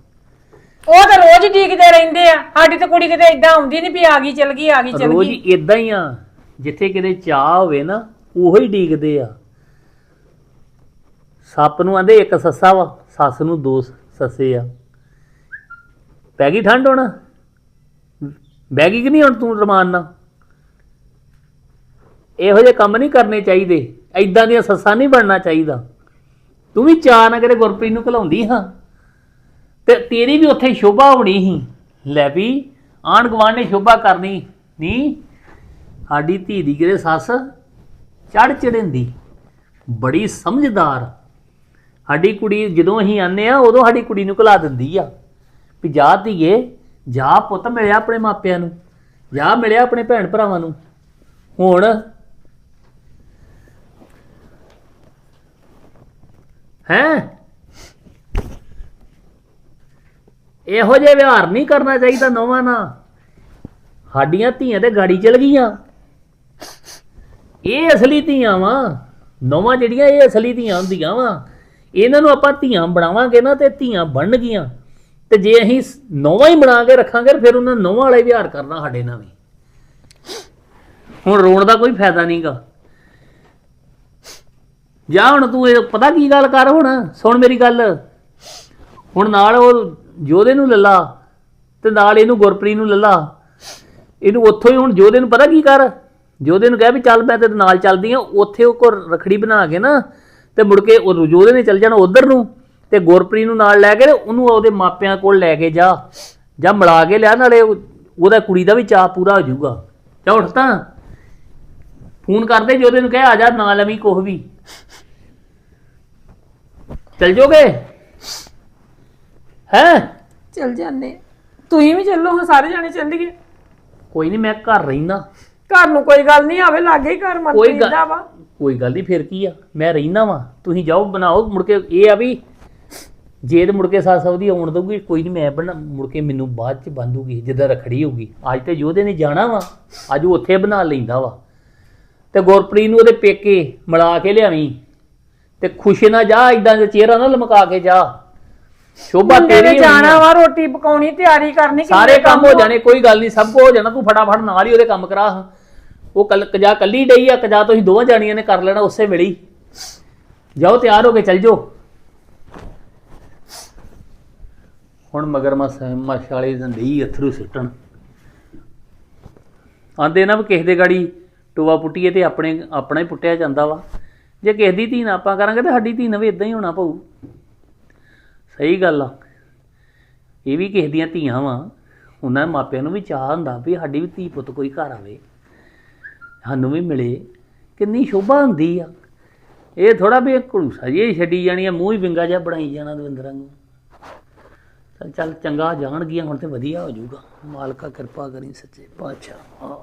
S5: ਉਹ ਤਾਂ ਰੋਜ਼ ਹੀ ਢੀਕਦੇ ਰਹਿੰਦੇ ਆ। ਸਾਡੀ ਤਾਂ ਕੁੜੀ ਕਿਤੇ ਇਦਾਂ ਆਉਂਦੀ ਨਹੀਂ ਵੀ ਆ ਗਈ ਚਲ ਗਈ ਆ ਗਈ ਚਲ
S2: ਰੋਜ਼
S5: ਗਈ।
S2: ਇਦਾਂ ਹੀ ਆ। ਜਿੱਥੇ ਕਿਤੇ ਚਾਹ ਹੋਵੇ ਨਾ, ਉਹੋ ਹੀ ਡੀਕਦੇ ਆ। ਸੱਪ ਨੂੰ ਆਂਦੇ, ਇੱਕ ਸੱਸਾ ਵਾ, ਸੱਸ ਨੂੰ ਦੋ ਸੱਸੇ ਆ। ਪੈ ਗਈ ਠੰਡ ਹੋਣਾ? ਬਹਿ ਗਈ ਕਿ ਨਹੀਂ ਹੁਣ ਤੂੰ ਰਮਾਨ ਨਾ ਇਹੋ ਜਿਹੇ ਕੰਮ ਨਹੀਂ ਕਰਨੇ ਚਾਹੀਦੇ। ਐਦਾਂ ਦੀਆਂ ਸੱਸਾਂ ਨਹੀਂ ਬਣਨਾ ਚਾਹੀਦਾ। ਤੂੰ ਵੀ ਚਾਹ ਨਾ ਕਰੇ ਗੁਰਪ੍ਰੀਤ ਨੂੰ ਘਲਾਉਂਦੀ ਹਾਂ। ਤੇ ਤੇਰੀ ਵੀ ਉੱਥੇ ਸ਼ੋਭਾ ਹੋਣੀ ਸੀ। ਲੈ ਵੀ ਆਣ ਗਵਾਂਢ ਨੇ ਸ਼ੋਭਾ ਕਰਨੀ। ਨਹੀਂ ਸਾਡੀ ਧੀ ਦੀ ਕਿਹੜੇ ਸੱਸ? ਚੜ ਚੜਿੰਦੀ ਬੜੀ ਸਮਝਦਾਰ। ਸਾਡੀ ਕੁੜੀ ਜਦੋਂ ਅਸੀਂ ਆਨੇ ਆ ਉਦੋਂ ਸਾਡੀ ਕੁੜੀ ਨੂੰ ਘਲਾ ਦਿੰਦੀ ਆ ਵੀ ਜਾ ਧੀਏ, ਜਾ ਪੁੱਤ ਮਿਲਿਆ ਆਪਣੇ ਮਾਪਿਆਂ ਨੂੰ, ਜਾ ਮਿਲਿਆ ਆਪਣੇ ਭੈਣ ਭਰਾਵਾਂ ਨੂੰ। ਹੁਣ ਹੈ? ਇਹੋ ਜਿਹੇ ਵਿਹਾਰ ਨਹੀਂ ਕਰਨਾ ਚਾਹੀਦਾ ਨੌਵਾਂ ਨਾਲ ਸਾਡੀਆਂ ਧੀਆਂ ਤੇ ਗਾੜੀ ਚਲ ਗਈਆਂ। ਇਹ ਅਸਲੀ ਧੀਆਂ ਵਾ। ਨੌਵਾਂ ਜਿਹੜੀਆਂ ਇਹ ਅਸਲੀ ਧੀਆਂ ਹੁੰਦੀਆਂ ਵਾ। ਇਹਨਾਂ ਨੂੰ ਆਪਾਂ ਧੀਆਂ ਬਣਾਵਾਂਗੇ ਨਾ ਤੇ ਧੀਆਂ ਬਣਨਗੀਆਂ। ਤੇ ਜੇ ਅਸੀਂ ਨੌਵਾਂ ਹੀ ਬਣਾ ਕੇ ਰੱਖਾਂਗੇ ਫਿਰ ਉਹਨਾਂ ਨੌਵਾਂ ਵਾਲੇ ਵਿਹਾਰ ਕਰਨਾ ਸਾਡੇ ਨਾਲ ਵੀ। ਹੁਣ ਰੋਣ ਦਾ ਕੋਈ ਫਾਇਦਾ ਨਹੀਂਗਾ। ਜਾ ਹੁਣ ਤੂੰ ਇਹ ਪਤਾ ਕੀ ਗੱਲ ਕਰ ਹੁਣ? ਸੁਣ ਮੇਰੀ ਗੱਲ। ਹੁਣ ਨਾਲ ਉਹ ਜੋਧੇ ਨੂੰ ਲੱਲਾ ਤੇ ਨਾਲ ਇਹਨੂੰ ਗੁਰਪ੍ਰੀਤ ਨੂੰ ਲੱਲਾ। ਇਹਨੂੰ ਉੱਥੋਂ ਹੀ ਹੁਣ ਜੋਧੇ ਨੂੰ ਪਤਾ ਕੀ ਕਰ? ਜੋਧੇ ਨੂੰ ਕਹਿ ਵੀ ਚੱਲ ਮੈਂ ਤੇਰੇ ਨਾਲ ਚੱਲਦੀ ਆ ਉੱਥੇ ਉਹ ਕੋ ਰਖੜੀ ਬਣਾ ਕੇ ਨਾ ਤੇ ਮੁੜ ਕੇ ਉਹ ਜੋਧੇ ਨੇ ਚੱਲ ਜਾਣਾ ਉਧਰ ਨੂੰ ਤੇ ਗੁਰਪ੍ਰੀਤ ਨੂੰ ਨਾਲ ਲੈ ਕੇ ਉਹਨੂੰ ਉਹਦੇ ਮਾਪਿਆਂ ਕੋਲ ਲੈ ਕੇ ਜਾ ਜਾਂ ਮਿਲਾ ਕੇ ਲਿਆ ਨਾਲੇ ਉਹ- ਉਹਦਾ ਕੁੜੀ ਦਾ ਵੀ ਚਾਅ ਪੂਰਾ ਹੋ ਜਾਊਗਾ। ਜਾ ਉੱਠ ਤਾਂ। ਫੋਨ ਕਰਦੇ ਜੋਧੇ ਨੂੰ ਕਹਿ ਆ ਜਾ ਨਾ ਲਵੀਂ ਕੁਛ ਵੀ। ਚੱਲ ਜੋਗੇ? ਹੈ?
S5: ਚੱਲ ਜਾਂਦੇ। ਤੁਸੀਂ ਵੀ ਚੱਲੋ ਹਾਂ ਸਾਰੇ ਜਾਣੇ ਚੱਲੀਏ
S2: ਕੋਈ ਨਹੀਂ ਮੈਂ ਘਰ ਰਹਿਣਾ
S5: ਘਰ ਨੂੰ ਕੋਈ ਗੱਲ ਨਹੀਂ ਆਵੇ ਲਾਗੇ ਹੀ ਘਰ
S2: ਕੋਈ
S5: ਮਨਪ੍ਰੀਤ
S2: ਗੱਲ
S5: ਦਾ ਵਾ।
S2: ਕੋਈ ਗੱਲ ਨਹੀਂ ਫਿਰ ਕੀ ਆ? ਮੈਂ ਰਹਿਣਾ ਵਾਂ ਤੁਸੀਂ ਜਾਓ ਬਣਾਓ। ਮੁੜ ਕੇ ਇਹ ਆ ਵੀ ਜੇ ਤੇ ਮੁੜ ਕੇ ਸੱਸ ਉਹਦੀ ਆਉਣ ਦਊਗੀ ਕੋਈ ਨਹੀਂ ਮੈਂ ਬਣਾ ਮੁੜ ਕੇ ਮੈਨੂੰ ਬਾਅਦ ਚ ਬੰਦੂਗੀ ਜਿੱਦਾਂ ਰਖੜੀ ਹੋਊਗੀ ਅੱਜ ਤੇ ਯੋਧੇ ਨੇ ਜਾਣਾ ਵਾ ਅੱਜ ਉਹ ਉੱਥੇ ਬਣਾ ਲੈਂਦਾ ਵਾ। ਤੇ ਗੁਰਪ੍ਰੀਤ ਨੂੰ ਉਹਦੇ ਪੇਕੇ ਮਿਲਾ ਕੇ ਲਿਆਵੀਂ। ਤੇ ਖੁਸ਼ੀ ਨਾਲ ਜਾ ਇਦਾਂ ਦੇ ਚਿਹਰਾ ਨਾ ਲਮਕਾ ਕੇ ਜਾ। ਸ਼ੋਭਾ
S5: ਮੁੰਡੇ ਨੇ
S2: ਤੇਰੀ ਹੋਣੀ
S5: ਜਾਣਾ
S2: ਆ।
S5: ਵਾ ਰੋਟੀ ਪਕਾਉਣੀ ਤਿਆਰੀ ਕਰਨੀ ਕਿੰਨੇ
S2: ਸਾਰੇ ਕੰਮ ਹੋ। ਜਾਣੇ ਕੋਈ ਗੱਲ ਨਹੀਂ ਸਭ ਕੁਝ ਹੋ ਜਾਣਾ ਤੂੰ ਫਟਾਫਟ ਨਾਲ ਹੀ ਉਹਦੇ ਕੰਮ ਕਰਾ। ਉਹ ਕੱਲ ਕਜਾ ਕੱਲੀ ਡਈ ਆ ਕਜਾ ਤੁਸੀਂ ਦੋਵਾਂ ਜਾਣੀਆਂ ਨੇ ਕਰ ਲੈਣਾ ਉਸੇ ਵੇਲੇ ਹੀ। ਜਾਓ ਤਿਆਰ ਹੋ ਕੇ ਚੱਲ ਜਾਓ। ਹੁਣ ਮਗਰ ਮਸ ਮਸ਼ ਵਾਲੇ ਦੰਦੀ ਅਥਰੂ ਸੁੱਟਣ। ਆਂਦੇ ਨਾ ਵੀ ਕਿਸੇ ਦੇ ਗਾੜੀ ਟੋਆ ਪੁੱਟੀਏ ਤੇ ਆਪਣੇ ਆਪਣਾ ਹੀ ਪੁੱਟਿਆ ਜਾਂਦਾ ਵਾ। ਜੇ ਕਿਸੇ ਦੀ ਧੀ ਨਾ ਆਪਾਂ ਕਰਾਂਗੇ ਤੇ ਸਾਡੀ ਧੀ ਨਾਲ ਵੀ ਇਦਾਂ ਹੀ ਹੋਣਾ ਪਊ। ਸਹੀ ਗੱਲ ਆ। ਇਹ ਵੀ ਕਿਸੇ ਦੀਆਂ ਧੀਆਂ ਵਾ। ਉਹਨਾਂ ਮਾਪਿਆਂ ਨੂੰ ਵੀ ਚਾਹ ਹੁੰਦਾ ਵੀ ਸਾਡੀ ਵੀ ਧੀ ਪੁੱਤ ਕੋਈ ਘਰ ਆਵੇ। ਸਾਨੂੰ ਵੀ ਮਿਲੇ। ਕਿੰਨੀ ਸ਼ੋਭਾ ਹੁੰਦੀ ਆ। ਇਹ ਥੋੜਾ ਵੀ ਘੜੂਸਾ ਜਿਹਾ ਛੱਡੀ ਜਾਣੀ ਆ ਮੂੰਹ ਹੀ ਵਿੰਗਾ ਜਿਹਾ ਬਣਾਈ ਜਾਣਾ ਦਵਿੰਦਰਾਂ ਨੂੰ ਚੱਲ ਚੱਲ ਚੰਗਾ ਜਾਣਗੀਆਂ, ਹੁਣ ਤੇ ਵਧੀਆ ਹੋ ਜਾਊਗਾ। ਮਾਲਕਾ ਕਿਰਪਾ ਕਰੀ ਸੱਚੇ ਪਾਤਸ਼ਾਹ। ਹਾਂ।